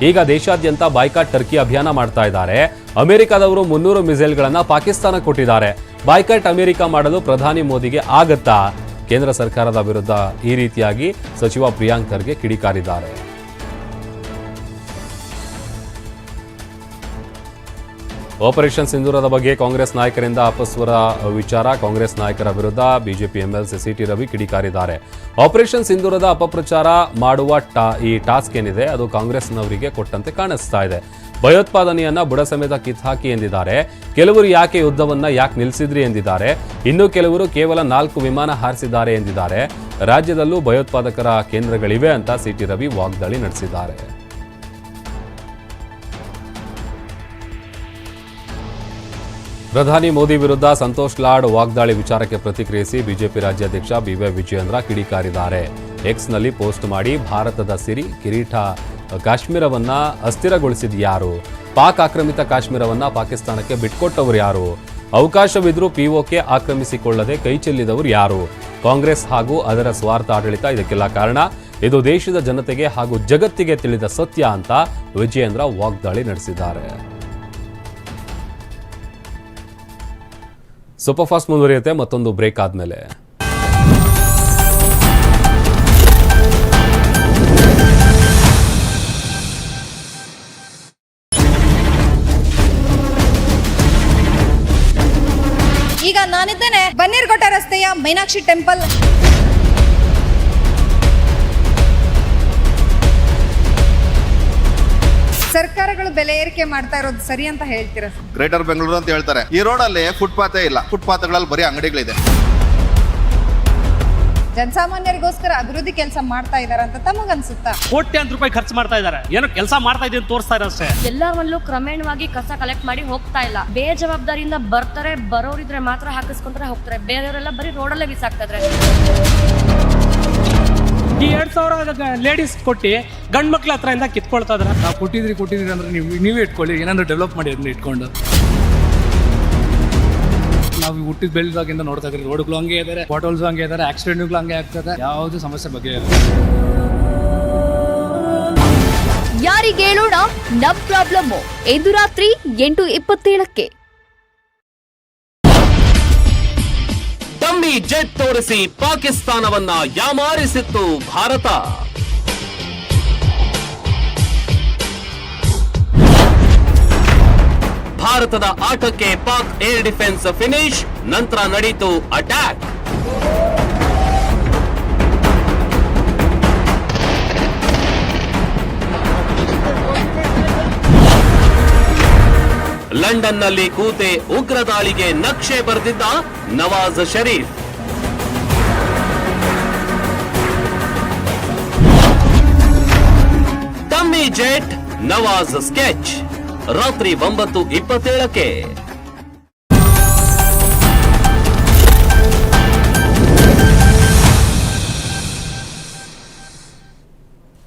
ಈಗ ದೇಶಾದ್ಯಂತ ಬಾಯ್ಕಾಟ್ ಟರ್ಕಿ ಅಭಿಯಾನ ಮಾಡ್ತಾ ಇದ್ದಾರೆ. ಅಮೆರಿಕದವರು ಮುನ್ನೂರು ಮಿಸೈಲ್ಗಳನ್ನ ಪಾಕಿಸ್ತಾನ ಕೊಟ್ಟಿದ್ದಾರೆ. ಬಾಯ್ಕಾಟ್ ಅಮೆರಿಕ ಮಾಡಲು ಪ್ರಧಾನಿ ಮೋದಿಗೆ ಆಗತ್ತಾ? ಕೇಂದ್ರ ಸರ್ಕಾರದ ವಿರುದ್ಧ ಈ ರೀತಿಯಾಗಿ ಸಚಿವ ಪ್ರಿಯಾಂಕ್ ಖರ್ಗೆ ಕಿಡಿಕಾರಿದ್ದಾರೆ. ಆಪರೇಷನ್ ಸಿಂಧೂರದ ಬಗ್ಗೆ ಕಾಂಗ್ರೆಸ್ ನಾಯಕರಿಂದ ಅಪಸ್ವರ ವಿಚಾರ. ಕಾಂಗ್ರೆಸ್ ನಾಯಕರ ವಿರುದ್ಧ ಬಿಜೆಪಿ ಎಂಎಲ್ಸಿ ಸಿಟಿ ರವಿ ಕಿಡಿಕಾರಿದ್ದಾರೆ. ಆಪರೇಷನ್ ಸಿಂಧೂರದ ಅಪಪ್ರಚಾರ ಮಾಡುವ ಟಾ, ಈ ಟಾಸ್ಕ್ ಏನಿದೆ? ಅದು ಕಾಂಗ್ರೆಸ್ನವರಿಗೆ ಕೊಟ್ಟಂತೆ ಕಾಣಿಸ್ತಾ ಇದೆ. ಭಯೋತ್ಪಾದನೆಯನ್ನ ಬುಡ ಸಮೇತ ಕಿತ್ತಾಕಿ ಎಂದಿದ್ದಾರೆ. ಕೆಲವರು ಯಾಕೆ ಯುದ್ಧವನ್ನ ಯಾಕೆ ನಿಲ್ಲಿಸಿದ್ರಿ ಎಂದಿದ್ದಾರೆ. ಇನ್ನು ಕೆಲವರು ಕೇವಲ ನಾಲ್ಕು ವಿಮಾನ ಹಾರಿಸಿದ್ದಾರೆ ಎಂದಿದ್ದಾರೆ. ರಾಜ್ಯದಲ್ಲೂ ಭಯೋತ್ಪಾದಕರ ಕೇಂದ್ರಗಳಿವೆ ಅಂತ ಸಿಟಿ ರವಿ ವಾಗ್ದಾಳಿ ನಡೆಸಿದ್ದಾರೆ. ಪ್ರಧಾನಿ ಮೋದಿ ವಿರುದ್ಧ ಸಂತೋಷ್ ಲಾಡ್ ವಾಗ್ದಾಳಿ ವಿಚಾರಕ್ಕೆ ಪ್ರತಿಕ್ರಿಯಿಸಿ ಬಿಜೆಪಿ ರಾಜ್ಯಾಧ್ಯಕ್ಷ ಬಿವೈ ವಿಜಯೇಂದ್ರ ಕಿಡಿಕಾರಿದ್ದಾರೆ. ಎಕ್ಸ್ನಲ್ಲಿ ಪೋಸ್ಟ್ ಮಾಡಿ ಭಾರತದ ಸಿರಿ, ಕಿರೀಟ, ಕಾಶ್ಮೀರವನ್ನ ಅಸ್ಥಿರಗೊಳಿಸಿದ ಯಾರು ಪಾಕ್ ಆಕ್ರಮಿತ ಕಾಶ್ಮೀರವನ್ನ ಪಾಕಿಸ್ತಾನಕ್ಕೆ ಬಿಟ್ಕೊಟ್ಟವರು ಯಾರು? ಅವಕಾಶವಿದ್ರೂ ಪಿಒಕೆ ಆಕ್ರಮಿಸಿಕೊಳ್ಳದೆ ಕೈ ಚೆಲ್ಲಿದವರು ಯಾರು? ಕಾಂಗ್ರೆಸ್ ಹಾಗೂ ಅದರ ಸ್ವಾರ್ಥ ಆಡಳಿತ ಇದಕ್ಕೆಲ್ಲ ಕಾರಣ? ಇದು ದೇಶದ ಜನತೆಗೆ ಹಾಗೂ ಜಗತ್ತಿಗೆ ತಿಳಿದ ಸತ್ಯ ಅಂತ ವಿಜಯೇಂದ್ರ ವಾಗ್ದಾಳಿ ನಡೆಸಿದ್ದಾರೆ. ಸೂಪರ್ ಫಾಸ್ಟ್ ಮುಂದುವರಿಯುತ್ತೆ ಮತ್ತೊಂದು ಬ್ರೇಕ್ ಆದಮೇಲೆ. ಈಗ ನಾನಿದ್ದೇನೆ ಬನ್ನೇರ್ಘಟ್ಟ ರಸ್ತೆಯ ಮೀನಾಕ್ಷಿ ಟೆಂಪಲ್. ಸರ್ಕಾರಗಳು ಬೆಲೆ ಏರಿಕೆ ಮಾಡ್ತಾ ಇರೋದು ಸರಿ ಅಂತ ಹೇಳ್ತೀರಾ ಗ್ರೇಟರ್ ಬೆಂಗಳೂರು ಅಂತ ಹೇಳ್ತಾರೆ. ಈ ರೋಡಲ್ಲಿ ಫುಟ್ಪಾತೇ ಇಲ್ಲ. ಫುಟ್ಪಾತ್ಗಳಲ್ಲಿ ಬರೀ ಅಂಗಡಿಗಳಿದೆ ಜನಸಾಮಾನ್ಯರಿಗೋಸ್ಕರ ಅಭಿವೃದ್ಧಿ ಕೆಲಸ ಮಾಡ್ತಾ ಇದಾರೆ ಅಂತ ತಮಗನ್ಸುತ್ತಾ? ಕೋಟ್ಯಾಂತರ ರೂಪಾಯಿ ಖರ್ಚು ಮಾಡ್ತಾ ಇದ್ದಾರೆ ಏನೋ ಕೆಲಸ ಮಾಡ್ತಾ ಇದ್ದೀನಿ ಅಂತ ತೋರಿಸ್ತಾ ಇದ್ದಾರೆ ಅಷ್ಟೇ. ಎಲ್ಲವನ್ನೂ ಕ್ರಮೇಣವಾಗಿ ಕಸ ಕಲೆಕ್ಟ್ ಮಾಡಿ ಹೋಗ್ತಾ ಇಲ್ಲ. ಬೇಜವಾಬ್ದಾರಿಯಿಂದ ಬರ್ತಾರೆ ಬರೋರಿದ್ರೆ ಮಾತ್ರ ಹಾಕಿಸ್ಕೊಂಡ್ರೆ ಹೋಗ್ತಾರೆ. ಬೇರೆಯವರೆಲ್ಲ ಬರೀ ರೋಡಲ್ಲೇ ಬಿಸಾಕ್ತಾ ಇದ್ರೆ. ಈ ಎರಡ್ ಸಾವಿರ ಲೇಡೀಸ್ ಕೊಟ್ಟು ಗಂಡು ಮಕ್ಳ ಹತ್ರ ಇಂದ ಕಿತ್ಕೊಳ್ತಾ ಇದಾರೆ. ನಾವು ಕೊಟ್ಟಿದ್ರಿ ಕೊಟ್ಟಿದ್ರಿ ಅಂದ್ರೆ ನೀವು ನೀವೇ ಇಟ್ಕೊಳ್ಳಿ ಏನಾದ್ರು ಡೆವಲಪ್ ಮಾಡಿ ಅದನ್ನ ಇಟ್ಕೊಂಡು. ನಾವು ಹುಟ್ಟಿದ ಬೆಳೆದಾಗಿಂದ ನೋಡ್ತಾ ಇದ್ರಿ ರೋಡ್ಗಳು ಹಂಗೆ ಇದ್ದಾರೆ ಹೋಟೆಲ್ಸ್ ಹಂಗೆ ಇದ್ದಾರೆ ಆಕ್ಸಿಡೆಂಟ್ಗಳು ಹಂಗೆ ಆಗ್ತದೆ ಯಾವುದು ಸಮಸ್ಯೆ ಬಗ್ಗೆ ಇಲ್ಲ. ಯಾರಿಗೇಳೋಣ ನಮ್ ಪ್ರಾಬ್ಲಮ್ ಇಂದು ರಾತ್ರಿ ಎಂಟು ಇಪ್ಪತ್ತೇಳಕ್ಕೆ. ಡಮ್ಮಿ ಜೆಟ್ ತೋರಿಸಿ ಪಾಕಿಸ್ತಾನವನ್ನ ಯಾಮಾರಿಸಿತ್ತು ಭಾರತ. ಭಾರತದ ಆಟಕ್ಕೆ ಪಾಕ್ ಏರ್ ಡಿಫೆನ್ಸ್ ಫಿನಿಶ್, ನಂತರ ನಡೀತು ಅಟ್ಯಾಕ್. ಲಂಡನ್ನಲ್ಲಿ ಕೂತೆ ಉಗ್ರ ದಾಳಿಗೆ ನಕ್ಷೆ ಬರೆದಿದ್ದ ನವಾಜ್ ಶರೀಫ್. ತಮಿ ಜೆಟ್, ನವಾಜ್ ಸ್ಕೆಚ್. ರಾತ್ರಿ ಒಂಬತ್ತು ಇಪ್ಪತ್ತೇಳಕ್ಕೆ.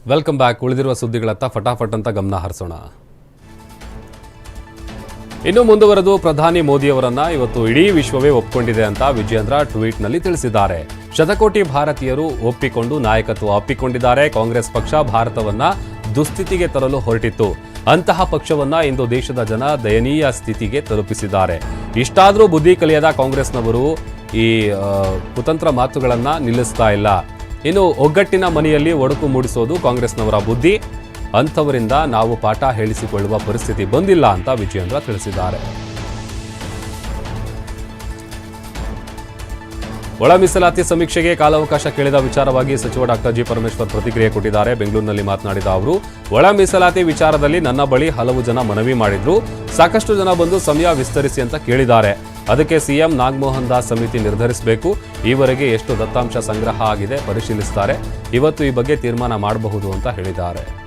Welcome back. ಉಳಿದಿರುವ ಸುದ್ದಿಗಳತ್ತ ಫಟಾಫಟ್ ಅಂತ ಗಮನ ಹರಿಸೋಣ. ಇನ್ನು ಮುಂದುವರೆದು ಪ್ರಧಾನಿ ಮೋದಿಯವರನ್ನ ಇವತ್ತು ಇಡೀ ವಿಶ್ವವೇ ಒಪ್ಪಿಕೊಂಡಿದೆ ಅಂತ ವಿಜಯೇಂದ್ರ ಟ್ವೀಟ್ನಲ್ಲಿ ತಿಳಿಸಿದ್ದಾರೆ. ಶತಕೋಟಿ ಭಾರತೀಯರು ಒಪ್ಪಿಕೊಂಡು ನಾಯಕತ್ವ ಅಪ್ಪಿಕೊಂಡಿದ್ದಾರೆ. ಕಾಂಗ್ರೆಸ್ ಪಕ್ಷ ಭಾರತವನ್ನ ದುಸ್ಥಿತಿಗೆ ತರಲು ಹೊರಟಿತ್ತು. ಅಂತಹ ಪಕ್ಷವನ್ನ ಇಂದು ದೇಶದ ಜನ ದಯನೀಯ ಸ್ಥಿತಿಗೆ ತಲುಪಿಸಿದ್ದಾರೆ. ಇಷ್ಟಾದರೂ ಬುದ್ಧಿ ಕಲಿಯದ ಕಾಂಗ್ರೆಸ್ನವರು ಈ ಕುತಂತ್ರ ಮಾತುಗಳನ್ನು ನಿಲ್ಲಿಸ್ತಾ ಇಲ್ಲ. ಇನ್ನು ಒಗ್ಗಟ್ಟಿನ ಮನೆಯಲ್ಲಿ ಒಡಕು ಮೂಡಿಸೋದು ಕಾಂಗ್ರೆಸ್ನವರ ಬುದ್ಧಿ. ಅಂಥವರಿಂದ ನಾವು ಪಾಠ ಹೇಳಿಸಿಕೊಳ್ಳುವ ಪರಿಸ್ಥಿತಿ ಬಂದಿಲ್ಲ ಅಂತ ವಿಜಯೇಂದ್ರ ತಿಳಿಸಿದ್ದಾರೆ. ಒಳ ಮೀಸಲಾತಿ ಸಮೀಕ್ಷೆಗೆ ಕಾಲಾವಕಾಶ ಕೇಳಿದ ವಿಚಾರವಾಗಿ ಸಚಿವ ಡಾಕ್ಟರ್ ಜಿ ಪರಮೇಶ್ವರ್ ಪ್ರತಿಕ್ರಿಯೆ ಕೊಟ್ಟಿದ್ದಾರೆ. ಬೆಂಗಳೂರಿನಲ್ಲಿ ಮಾತನಾಡಿದ ಅವರು, ಒಳ ಮೀಸಲಾತಿ ವಿಚಾರದಲ್ಲಿ ನನ್ನ ಬಳಿ ಹಲವು ಜನ ಮನವಿ ಮಾಡಿದ್ರು. ಸಾಕಷ್ಟು ಜನ ಬಂದು ಸಮಯ ವಿಸ್ತರಿಸಿ ಅಂತ ಕೇಳಿದ್ದಾರೆ. ಅದಕ್ಕೆ ಸಿಎಂ ನಾಗಮೋಹನ್ ದಾಸ್ ಸಮಿತಿ ನಿರ್ಧರಿಸಬೇಕು. ಈವರೆಗೆ ಎಷ್ಟು ದತ್ತಾಂಶ ಸಂಗ್ರಹ ಆಗಿದೆ ಪರಿಶೀಲಿಸುತ್ತಾರೆ ಇವತ್ತು ಈ ಬಗ್ಗೆ ತೀರ್ಮಾನ ಮಾಡಬಹುದು ಅಂತ ಹೇಳಿದ್ದಾರೆ.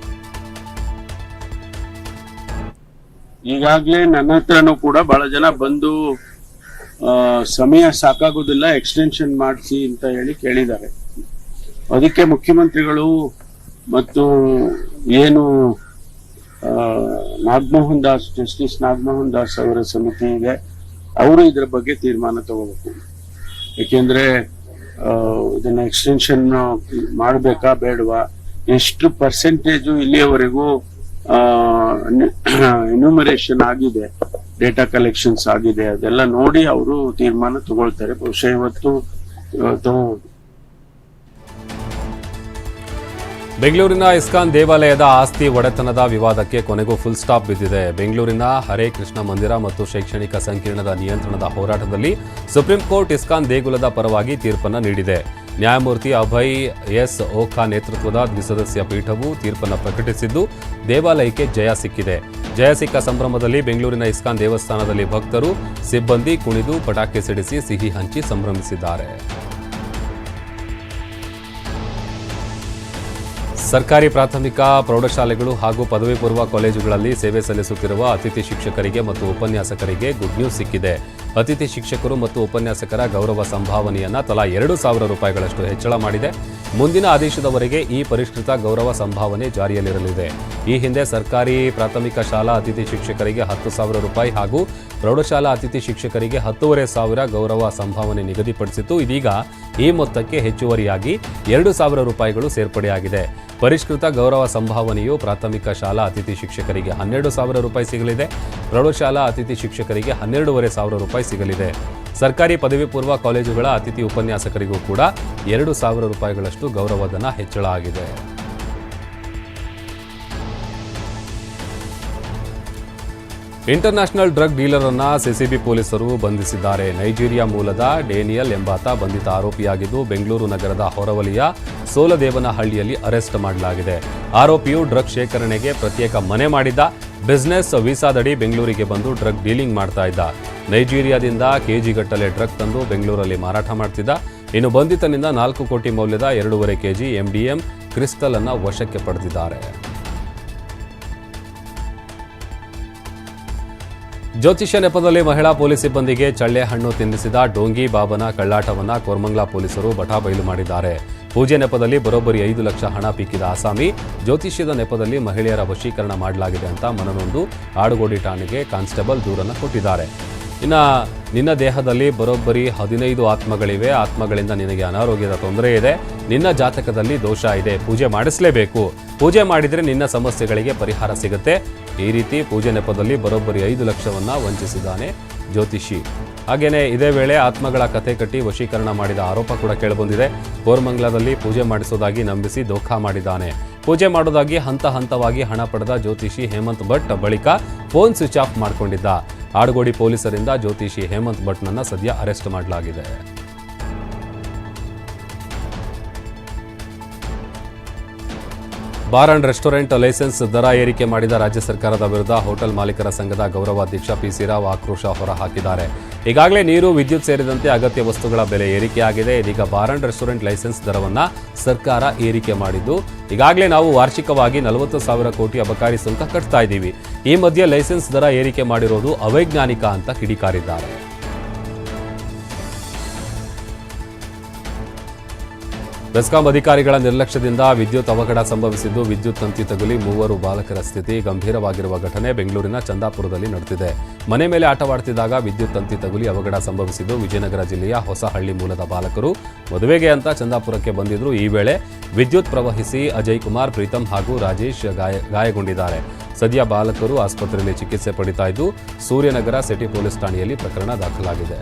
ಈಗಾಗ್ಲೇ ನನ್ನ ಹತ್ರನೂ ಕೂಡ ಬಹಳ ಜನ ಬಂದು ಸಮಯ ಸಾಕಾಗೋದಿಲ್ಲ ಎಕ್ಸ್ಟೆನ್ಷನ್ ಮಾಡಿಸಿ ಅಂತ ಹೇಳಿ ಕೇಳಿದ್ದಾರೆ. ಅದಕ್ಕೆ ಮುಖ್ಯಮಂತ್ರಿಗಳು ಮತ್ತು ಏನು ನಾಗಮೋಹನ್ ದಾಸ್, ಜಸ್ಟಿಸ್ ನಾಗಮೋಹನ್ ದಾಸ್ ಅವರ ಸಮಿತಿ ಇದೆ, ಅವರು ಇದರ ಬಗ್ಗೆ ತೀರ್ಮಾನ ತಗೋಬೇಕು. ಏಕೆಂದ್ರೆ ಇದನ್ನ ಎಕ್ಸ್ಟೆನ್ಷನ್ ಮಾಡಬೇಕಾ ಬೇಡವಾ? ಎಷ್ಟು ಪರ್ಸೆಂಟೇಜು ಇಲ್ಲಿಯವರೆಗೂ ಎನ್ಯೂಮರೇಷನ್ <clears throat> ಆಗಿದೆ ಡೇಟಾ ಕಲೆಕ್ಷನ್ಸ್ ಆಗಿದೆ, ಅದೆಲ್ಲ ನೋಡಿ ಅವರು ತೀರ್ಮಾನ ತಗೊಳ್ತಾರೆ. ಬಹುಶಃ ಇವತ್ತು ಇವತ್ತು ಬೆಂಗಳೂರಿನ ಇಸ್ಕಾನ್ ದೇವಾಲಯದ ಆಸ್ತಿ ಒಡೆತನದ ವಿವಾದಕ್ಕೆ ಕೊನೆಗೂ ಫುಲ್ ಸ್ಟಾಪ್ ಬಿದ್ದಿದೆ. ಬೆಂಗಳೂರಿನ ಹರೇ ಕೃಷ್ಣ ಮಂದಿರ ಮತ್ತು ಶೈಕ್ಷಣಿಕ ಸಂಕೀರ್ಣದ ನಿಯಂತ್ರಣದ ಹೋರಾಟದಲ್ಲಿ ಸುಪ್ರೀಂ ಕೋರ್ಟ್ ಇಸ್ಕಾನ್ ದೇಗುಲದ ಪರವಾಗಿ ತೀರ್ಪನ್ನು ನೀಡಿದೆ. ನ್ಯಾಯಮೂರ್ತಿ ಅಭಯ್ ಎಸ್ ಓಖಾ ನೇತೃತ್ವದ ದ್ವಿಸದಸ್ಯ ಪೀಠವು ತೀರ್ಪನ್ನು ಪ್ರಕಟಿಸಿದ್ದು, ದೇವಾಲಯಕ್ಕೆ ಜಯ ಸಿಕ್ಕಿದೆ. ಜಯ ಸಿಕ್ಕ ಸಂಭ್ರಮದಲ್ಲಿ ಬೆಂಗಳೂರಿನ ಇಸ್ಕಾನ್ ದೇವಸ್ಥಾನದಲ್ಲಿ ಭಕ್ತರು ಸಿಬ್ಬಂದಿ ಕುಣಿದು ಪಟಾಕಿ ಸಿಡಿಸಿ ಸಿಹಿ ಹಂಚಿ ಸಂಭ್ರಮಿಸಿದ್ದಾರೆ. ಸರ್ಕಾರಿ ಪ್ರಾಥಮಿಕ, ಪ್ರೌಢಶಾಲೆಗಳು ಹಾಗೂ ಪದವಿ ಪೂರ್ವ ಕಾಲೇಜುಗಳಲ್ಲಿ ಸೇವೆ ಸಲ್ಲಿಸುತ್ತಿರುವ ಅತಿಥಿ ಶಿಕ್ಷಕರಿಗೆ ಮತ್ತು ಉಪನ್ಯಾಸಕರಿಗೆ ಗುಡ್ ನ್ಯೂಸ್ ಸಿಕ್ಕಿದೆ. ಅತಿಥಿ ಶಿಕ್ಷಕರು ಮತ್ತು ಉಪನ್ಯಾಸಕರ ಗೌರವ ಸಂಭಾವನೆಯನ್ನು ತಲಾ ಎರಡು ಸಾವಿರ ರೂಪಾಯಿಗಳಷ್ಟು ಹೆಚ್ಚಳ ಮಾಡಿದೆ. ಮುಂದಿನ ಆದೇಶದವರೆಗೆ ಈ ಪರಿಷ್ಕೃತ ಗೌರವ ಸಂಭಾವನೆ ಜಾರಿಯಲ್ಲಿರಲಿದೆ. ಈ ಹಿಂದೆ ಸರ್ಕಾರಿ ಪ್ರಾಥಮಿಕ ಶಾಲಾ ಅತಿಥಿ ಶಿಕ್ಷಕರಿಗೆ ಹತ್ತು ಸಾವಿರ ರೂಪಾಯಿ ಹಾಗೂ ಪ್ರೌಢಶಾಲಾ ಅತಿಥಿ ಶಿಕ್ಷಕರಿಗೆ ಹತ್ತೂವರೆ ಸಾವಿರ ಗೌರವ ಸಂಭಾವನೆ ನಿಗದಿಪಡಿಸಿತ್ತು. ಇದೀಗ ಈ ಮೊತ್ತಕ್ಕೆ ಹೆಚ್ಚುವರಿಯಾಗಿ ಎರಡು ಸಾವಿರ ರೂಪಾಯಿಗಳು ಸೇರ್ಪಡೆಯಾಗಿದೆ. ಪರಿಷ್ಕೃತ ಗೌರವ ಸಂಭಾವನೆಯು ಪ್ರಾಥಮಿಕ ಶಾಲಾ ಅತಿಥಿ ಶಿಕ್ಷಕರಿಗೆ ಹನ್ನೆರಡು ಸಾವಿರ ರೂಪಾಯಿ ಸಿಗಲಿದೆ. ಪ್ರೌಢಶಾಲಾ ಅತಿಥಿ ಶಿಕ್ಷಕರಿಗೆ ಹನ್ನೆರಡೂವರೆ ಸಾವಿರ ರೂಪಾಯಿ ಸಿಗಲಿದೆ. ಸರ್ಕಾರಿ ಪದವಿ ಪೂರ್ವ ಕಾಲೇಜುಗಳ ಅತಿಥಿ ಉಪನ್ಯಾಸಕರಿಗೂ ಕೂಡ ಎರಡು ಸಾವಿರ ರೂಪಾಯಿಗಳಷ್ಟು ಗೌರವಧನ ಹೆಚ್ಚಳ ಆಗಿದೆ. ಇಂಟರ್ನ್ಯಾಷನಲ್ ಡ್ರಗ್ ಡೀಲರ್ ಅನ್ನ ಸಿಸಿಬಿ ಪೊಲೀಸರು ಬಂಧಿಸಿದ್ದಾರೆ. ನೈಜೀರಿಯಾ ಮೂಲದ ಡೇನಿಯಲ್ ಎಂಬಾತ ಬಂಧಿತ ಆರೋಪಿಯಾಗಿದ್ದು, ಬೆಂಗಳೂರು ನಗರದ ಹೊರವಲಿಯ ಸೋಲದೇವನಹಳ್ಳಿಯಲ್ಲಿ ಅರೆಸ್ಟ್ ಮಾಡಲಾಗಿದೆ. ಆರೋಪಿಯು ಡ್ರಗ್ ಶೇಖರಣೆಗೆ ಪ್ರತ್ಯೇಕ ಮನೆ ಮಾಡಿದ್ದ. ಬಿಸ್ನೆಸ್ ವೀಸಾದಡಿ ಬೆಂಗಳೂರಿಗೆ ಬಂದು ಡ್ರಗ್ ಡೀಲಿಂಗ್ ಮಾಡ್ತಾ ಇದ್ದ. ನೈಜೀರಿಯಾದಿಂದ ಕೆಜಿಗಟ್ಟಲೆ ಡ್ರಗ್ ತಂದು ಬೆಂಗಳೂರಲ್ಲಿ ಮಾರಾಟ ಮಾಡ್ತಿದ್ದ. ಇನ್ನು ಬಂಧಿತನಿಂದ ನಾಲ್ಕು ಕೋಟಿ ಮೌಲ್ಯದ ಎರಡೂವರೆ ಕೆಜಿ ಎಂಡಿಎಂ ಕ್ರಿಸ್ಟಲ್ ಅನ್ನು ವಶಕ್ಕೆ ಪಡೆದಿದ್ದಾರೆ. ಜ್ಯೋತಿಷ್ಯ ನೆಪದಲ್ಲಿ ಮಹಿಳಾ ಪೊಲೀಸ್ ಸಿಬ್ಬಂದಿಗೆ ಚಳ್ಳೆ ಹಣ್ಣು ತಿನ್ನಿಸಿದ ಡೋಂಗಿ ಬಾಬನ ಕಳ್ಳಾಟವನ್ನ ಕೋರ್ಮಂಗ್ಲಾ ಪೊಲೀಸರು ಬಟಾಬಯಲು ಮಾಡಿದ್ದಾರೆ. ಪೂಜೆ ನೆಪದಲ್ಲಿ ಬರೋಬ್ಬರಿ ಐದು ಲಕ್ಷ ಹಣ ಪೀಕಿದ ಆಸಾಮಿ, ಜ್ಯೋತಿಷ್ಯದ ನೆಪದಲ್ಲಿ ಮಹಿಳೆಯರ ವಶೀಕರಣ ಮಾಡಲಾಗಿದೆ ಅಂತ ಮನನೊಂದು ಆಡುಗೋಡಿ ಠಾಣೆಗೆ ಕಾನ್ಸ್ಟೇಬಲ್ ದೂರನ್ನು ಕೊಟ್ಟಿದ್ದಾರೆ. ಇನ್ನು ನಿನ್ನ ದೇಹದಲ್ಲಿ ಬರೋಬ್ಬರಿ ಹದಿನೈದು ಆತ್ಮಗಳಿವೆ. ಆತ್ಮಗಳಿಂದ ನಿನಗೆ ಅನಾರೋಗ್ಯದ ತೊಂದರೆ ಇದೆ. ನಿನ್ನ ಜಾತಕದಲ್ಲಿ ದೋಷ ಇದೆ. ಪೂಜೆ ಮಾಡಿಸಲೇಬೇಕು. ಪೂಜೆ ಮಾಡಿದರೆ ನಿನ್ನ ಸಮಸ್ಯೆಗಳಿಗೆ ಪರಿಹಾರ ಸಿಗುತ್ತೆ. ಈ ರೀತಿ ಪೂಜೆ ನೆಪದಲ್ಲಿ ಬರೋಬ್ಬರಿ ಐದು ಲಕ್ಷವನ್ನು ವಂಚಿಸಿದ್ದಾನೆ ಜ್ಯೋತಿಷಿ. ಹಾಗೇನೆ ಇದೇ ವೇಳೆ ಆತ್ಮಗಳ ಕಥೆ ಕಟ್ಟಿ ವಶೀಕರಣ ಮಾಡಿದ ಆರೋಪ ಕೂಡ ಕೇಳಿಬಂದಿದೆ. ಕೋರ್ಮಂಗ್ಲಾದಲ್ಲಿ ಪೂಜೆ ಮಾಡಿಸೋದಾಗಿ ನಂಬಿಸಿ ದೋಖಾ ಮಾಡಿದ್ದಾನೆ. ಪೂಜೆ ಮಾಡೋದಾಗಿ ಹಂತ ಹಂತವಾಗಿ ಹಣ ಪಡೆದ ಜ್ಯೋತಿಷಿ ಹೇಮಂತ್ ಭಟ್ ಬಳಿಕ ಫೋನ್ ಸ್ವಿಚ್ ಆಫ್ ಮಾಡಿಕೊಂಡಿದ್ದ. ಆಡುಗೋಡಿ ಪೊಲೀಸರಿಂದ ಜ್ಯೋತಿಷಿ ಹೇಮಂತ್ ಭಟ್ನನ್ನು ಸದ್ಯ ಅರೆಸ್ಟ್ ಮಾಡಲಾಗಿದೆ. ಬಾರ್ ಅಂಡ್ ರೆಸ್ಟೋರೆಂಟ್ ಲೈಸೆನ್ಸ್ ದರ ಏರಿಕೆ ಮಾಡಿದ ರಾಜ್ಯ ಸರ್ಕಾರದ ವಿರುದ್ಧ ಹೋಟೆಲ್ ಮಾಲೀಕರ ಸಂಘದ ಗೌರವಾಧ್ಯಕ್ಷ ಪಿ ಸಿ ರಾವ್ ಆಕ್ರೋಶ ಹೊರಹಾಕಿದ್ದಾರೆ. ಈಗಾಗಲೇ ನೀರು, ವಿದ್ಯುತ್ ಸೇರಿದಂತೆ ಅಗತ್ಯ ವಸ್ತುಗಳ ಬೆಲೆ ಏರಿಕೆಯಾಗಿದೆ. ಇದೀಗ ಬಾರ್ ಅಂಡ್ ರೆಸ್ಟೋರೆಂಟ್ ಲೈಸೆನ್ಸ್ ದರವನ್ನು ಸರ್ಕಾರ ಏರಿಕೆ ಮಾಡಿದ್ದು, ಈಗಾಗಲೇ ನಾವು ವಾರ್ಷಿಕವಾಗಿ ನಲವತ್ತು ಸಾವಿರ ಕೋಟಿ ಅಬಕಾರಿ ಸುಂಕ ಕಟ್ತಾ ಇದ್ದೀವಿ. ಈ ಮಧ್ಯೆ ಲೈಸೆನ್ಸ್ ದರ ಏರಿಕೆ ಮಾಡಿರೋದು ಅವೈಜ್ಞಾನಿಕ ಅಂತ ಕಿಡಿಕಾರಿದ್ದಾರೆ. ಬೆಸ್ಕಾಂ ಅಧಿಕಾರಿಗಳ ನಿರ್ಲಕ್ಷ್ಯದಿಂದ ವಿದ್ಯುತ್ ಅವಘಡ ಸಂಭವಿಸಿದ್ದು, ವಿದ್ಯುತ್ ತಂತಿ ತಗುಲಿ ಮೂವರು ಬಾಲಕರ ಸ್ಥಿತಿ ಗಂಭೀರವಾಗಿರುವ ಘಟನೆ ಬೆಂಗಳೂರಿನ ಚಂದಾಪುರದಲ್ಲಿ ನಡೆದಿದೆ. ಮನೆ ಮೇಲೆ ಆಟವಾಡುತ್ತಿದ್ದಾಗ ವಿದ್ಯುತ್ ತಂತಿ ತಗುಲಿ ಅವಘಡ ಸಂಭವಿಸಿದ್ದು, ವಿಜಯನಗರ ಜಿಲ್ಲೆಯ ಹೊಸಹಳ್ಳಿ ಮೂಲದ ಬಾಲಕರು ಮದುವೆಗೆ ಅಂತ ಚಂದಾಪುರಕ್ಕೆ ಬಂದಿದ್ರು. ಈ ವೇಳೆ ವಿದ್ಯುತ್ ಪ್ರವಹಿಸಿ ಅಜಯ್ ಕುಮಾರ್ ಪ್ರೀತಮ್ ಹಾಗೂ ರಾಜೇಶ್ ಗಾಯ, ಗಾಯಗೊಂಡಿದ್ದಾರೆ. ಸದ್ಯ ಬಾಲಕರು ಆಸ್ಪತ್ರೆಯಲ್ಲಿ ಚಿಕಿತ್ಸೆ ಪಡಿತಾ ಇದ್ದು, ಸೂರ್ಯನಗರ ಸಿಟಿ ಪೊಲೀಸ್ ಠಾಣೆಯಲ್ಲಿ ಪ್ರಕರಣ ದಾಖಲಾಗಿದೆ.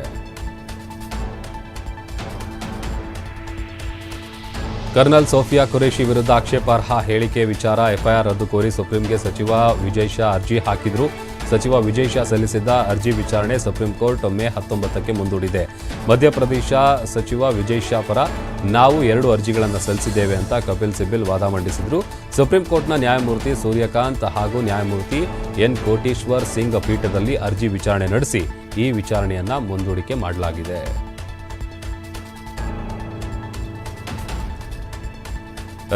ಕರ್ನಲ್ ಸೋಫಿಯಾ ಖುರೇಶಿ ವಿರುದ್ಧ ಆಕ್ಷೇಪಾರ್ಹ ಹೇಳಿಕೆ ವಿಚಾರ ಎಫ್ಐಆರ್ ರದ್ದು ಕೋರಿ ಸುಪ್ರೀಂಗೆ ಸಚಿವ ವಿಜಯ್ ಶಾ ಅರ್ಜಿ ಹಾಕಿದ್ರು. ಸಚಿವ ವಿಜಯ್ ಶಾ ಸಲ್ಲಿಸಿದ್ದ ಅರ್ಜಿ ವಿಚಾರಣೆ ಸುಪ್ರೀಂ ಕೋರ್ಟ್ ಮೇ ಹತ್ತೊಂಬತ್ತಕ್ಕೆ ಮುಂದೂಡಿದೆ. ಮಧ್ಯಪ್ರದೇಶ ಸಚಿವ ವಿಜಯ್ ಶಾ ಪರ ನಾವು ಎರಡು ಅರ್ಜಿಗಳನ್ನು ಸಲ್ಲಿಸಿದ್ದೇವೆ ಅಂತ ಕಪಿಲ್ ಸಿಬಲ್ ವಾದ ಮಂಡಿಸಿದ್ರು. ಸುಪ್ರೀಂ ಕೋರ್ಟ್ನ ನ್ಯಾಯಮೂರ್ತಿ ಸೂರ್ಯಕಾಂತ್ ಹಾಗೂ ನ್ಯಾಯಮೂರ್ತಿ ಎನ್ ಕೋಟೀಶ್ವರ್ ಸಿಂಗ್ ಪೀಠದಲ್ಲಿ ಅರ್ಜಿ ವಿಚಾರಣೆ ನಡೆಸಿ ಈ ವಿಚಾರಣೆಯನ್ನು ಮುಂದೂಡಿಕೆ ಮಾಡಲಾಗಿದೆ.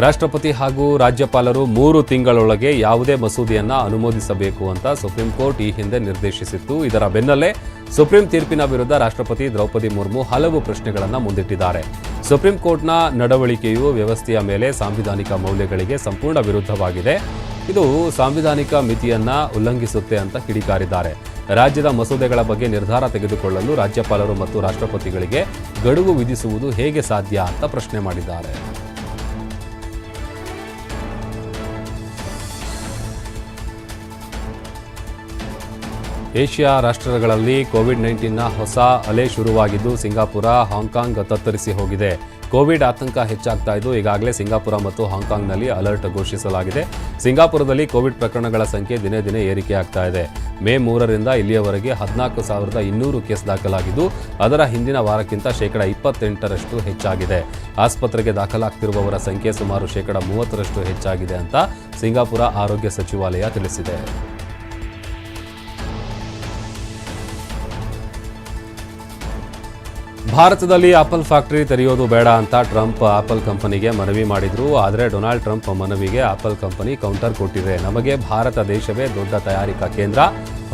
ರಾಷ್ಟ್ರಪತಿ ಹಾಗೂ ರಾಜ್ಯಪಾಲರು ಮೂರು ತಿಂಗಳೊಳಗೆ ಯಾವುದೇ ಮಸೂದೆಯನ್ನು ಅನುಮೋದಿಸಬೇಕು ಅಂತ ಸುಪ್ರೀಂ ಕೋರ್ಟ್ ಈ ಹಿಂದೆ ನಿರ್ದೇಶಿಸಿತ್ತು. ಇದರ ಬೆನ್ನಲ್ಲೇ ಸುಪ್ರೀಂ ತೀರ್ಪಿನ ವಿರುದ್ಧ ರಾಷ್ಟ್ರಪತಿ ದ್ರೌಪದಿ ಮುರ್ಮು ಹಲವು ಪ್ರಶ್ನೆಗಳನ್ನು ಮುಂದಿಟ್ಟಿದ್ದಾರೆ. ಸುಪ್ರೀಂ ಕೋರ್ಟ್ನ ನಡವಳಿಕೆಯು ವ್ಯವಸ್ಥೆಯ ಮೇಲೆ ಸಾಂವಿಧಾನಿಕ ಮೌಲ್ಯಗಳಿಗೆ ಸಂಪೂರ್ಣ ವಿರುದ್ಧವಾಗಿದೆ. ಇದು ಸಾಂವಿಧಾನಿಕ ಮಿತಿಯನ್ನ ಉಲ್ಲಂಘಿಸುತ್ತೆ ಅಂತ ಕಿಡಿಕಾರಿದ್ದಾರೆ. ರಾಜ್ಯದ ಮಸೂದೆಗಳ ಬಗ್ಗೆ ನಿರ್ಧಾರ ತೆಗೆದುಕೊಳ್ಳಲು ರಾಜ್ಯಪಾಲರು ಮತ್ತು ರಾಷ್ಟ್ರಪತಿಗಳಿಗೆ ಗಡುವು ವಿಧಿಸುವುದು ಹೇಗೆ ಸಾಧ್ಯ ಅಂತ ಪ್ರಶ್ನೆ ಮಾಡಿದ್ದಾರೆ. ಏಷ್ಯಾ ರಾಷ್ಟ್ರಗಳಲ್ಲಿ ಕೋವಿಡ್ ನೈನ್ಟೀನ್ನ ಹೊಸ ಅಲೆ ಶುರುವಾಗಿದ್ದು, ಸಿಂಗಾಪುರ, ಹಾಂಗ್ಕಾಂಗ್ ತತ್ತರಿಸಿ ಹೋಗಿದೆ. ಕೋವಿಡ್ ಆತಂಕ ಹೆಚ್ಚಾಗ್ತಾ ಇದ್ದು, ಈಗಾಗಲೇ ಸಿಂಗಾಪುರ ಮತ್ತು ಹಾಂಗ್ಕಾಂಗ್ನಲ್ಲಿ ಅಲರ್ಟ್ ಘೋಷಿಸಲಾಗಿದೆ. ಸಿಂಗಾಪುರದಲ್ಲಿ ಕೋವಿಡ್ ಪ್ರಕರಣಗಳ ಸಂಖ್ಯೆ ದಿನೇ ದಿನೇ ಏರಿಕೆಯಾಗ್ತಾ ಇದೆ. ಮೇ ಮೂರರಿಂದ ಇಲ್ಲಿಯವರೆಗೆ ಹದಿನಾಲ್ಕು ಸಾವಿರದ ಇನ್ನೂರು ಕೇಸ್ ದಾಖಲಾಗಿದ್ದು, ಅದರ ಹಿಂದಿನ ವಾರಕ್ಕಿಂತ ಶೇಕಡ ಇಪ್ಪತ್ತೆಂಟರಷ್ಟು ಹೆಚ್ಚಾಗಿದೆ. ಆಸ್ಪತ್ರೆಗೆ ದಾಖಲಾಗ್ತಿರುವವರ ಸಂಖ್ಯೆ ಸುಮಾರು ಶೇಕಡ ಮೂವತ್ತರಷ್ಟು ಹೆಚ್ಚಾಗಿದೆ ಅಂತ ಸಿಂಗಾಪುರ ಆರೋಗ್ಯ ಸಚಿವಾಲಯ ತಿಳಿಸಿದೆ. ಭಾರತದಲ್ಲಿ ಆಪಲ್ ಫ್ಯಾಕ್ಟರಿ ತೆರೆಯೋದು ಬೇಡ ಅಂತ ಟ್ರಂಪ್ ಆಪಲ್ ಕಂಪನಿಗೆ ಮನವಿ ಮಾಡಿದ್ರು. ಆದರೆ ಡೊನಾಲ್ಡ್ ಟ್ರಂಪ್ ಮನವಿಗೆ ಆಪಲ್ ಕಂಪನಿ ಕೌಂಟರ್ ಕೊಟ್ಟಿದೆ. ನಮಗೆ ಭಾರತ ದೇಶವೇ ದೊಡ್ಡ ತಯಾರಿಕಾ ಕೇಂದ್ರ.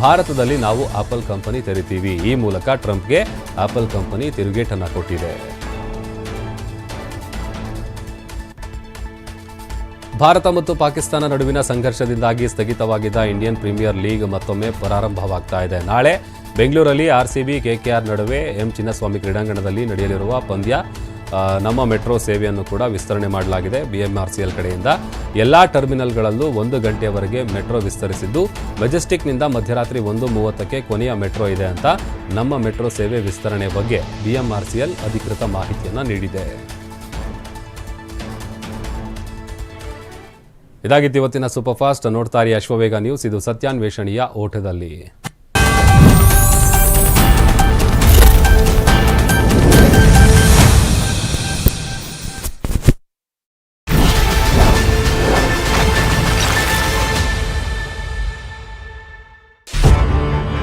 ಭಾರತದಲ್ಲಿ ನಾವು ಆಪಲ್ ಕಂಪನಿ ತೆರಿತೀವಿ. ಈ ಮೂಲಕ ಟ್ರಂಪ್ಗೆ ಆಪಲ್ ಕಂಪನಿ ತಿರುಗೇಟನ್ನು ಕೊಟ್ಟಿದೆ. ಭಾರತ ಮತ್ತು ಪಾಕಿಸ್ತಾನ ನಡುವಿನ ಸಂಘರ್ಷದಿಂದಾಗಿ ಸ್ಥಗಿತವಾಗಿದ್ದ ಇಂಡಿಯನ್ ಪ್ರೀಮಿಯರ್ ಲೀಗ್ ಮತ್ತೊಮ್ಮೆ ಪ್ರಾರಂಭವಾಗ್ತಾ ಇದೆ. ನಾಳೆ ಬೆಂಗಳೂರಲ್ಲಿ ಆರ್ಸಿಬಿ, ಕೆಕೆಆರ್ ನಡುವೆ ಎಂ ಚಿನ್ನಸ್ವಾಮಿ ಕ್ರೀಡಾಂಗಣದಲ್ಲಿ ನಡೆಯಲಿರುವ ಪಂದ್ಯ. ನಮ್ಮ ಮೆಟ್ರೋ ಸೇವೆಯನ್ನು ಕೂಡ ವಿಸ್ತರಣೆ ಮಾಡಲಾಗಿದೆ ಬಿಎಂಆರ್ಸಿಎಲ್ ಕಡೆಯಿಂದ. ಎಲ್ಲ ಟರ್ಮಿನಲ್ಗಳಲ್ಲೂ ಒಂದು ಗಂಟೆಯವರೆಗೆ ಮೆಟ್ರೋ ವಿಸ್ತರಿಸಿದ್ದು, ಮೆಜೆಸ್ಟಿಕ್ನಿಂದ ಮಧ್ಯರಾತ್ರಿ ಒಂದು ಮೂವತ್ತಕ್ಕೆ ಕೊನೆಯ ಮೆಟ್ರೋ ಇದೆ ಅಂತ ನಮ್ಮ ಮೆಟ್ರೋ ಸೇವೆ ವಿಸ್ತರಣೆ ಬಗ್ಗೆ ಬಿಎಂಆರ್ಸಿಎಲ್ ಅಧಿಕೃತ ಮಾಹಿತಿಯನ್ನು ನೀಡಿದೆ. ಇದಾಗಿತ್ತು ಇವತ್ತಿನ ಸೂಪರ್ ಫಾಸ್ಟ್ ನೋಡ್ತಾರಿ ಅಶ್ವವೇಗ ನ್ಯೂಸ್. ಇದು ಸತ್ಯಾನ್ವೇಷಣೆಯ ಓಟದಲ್ಲಿ.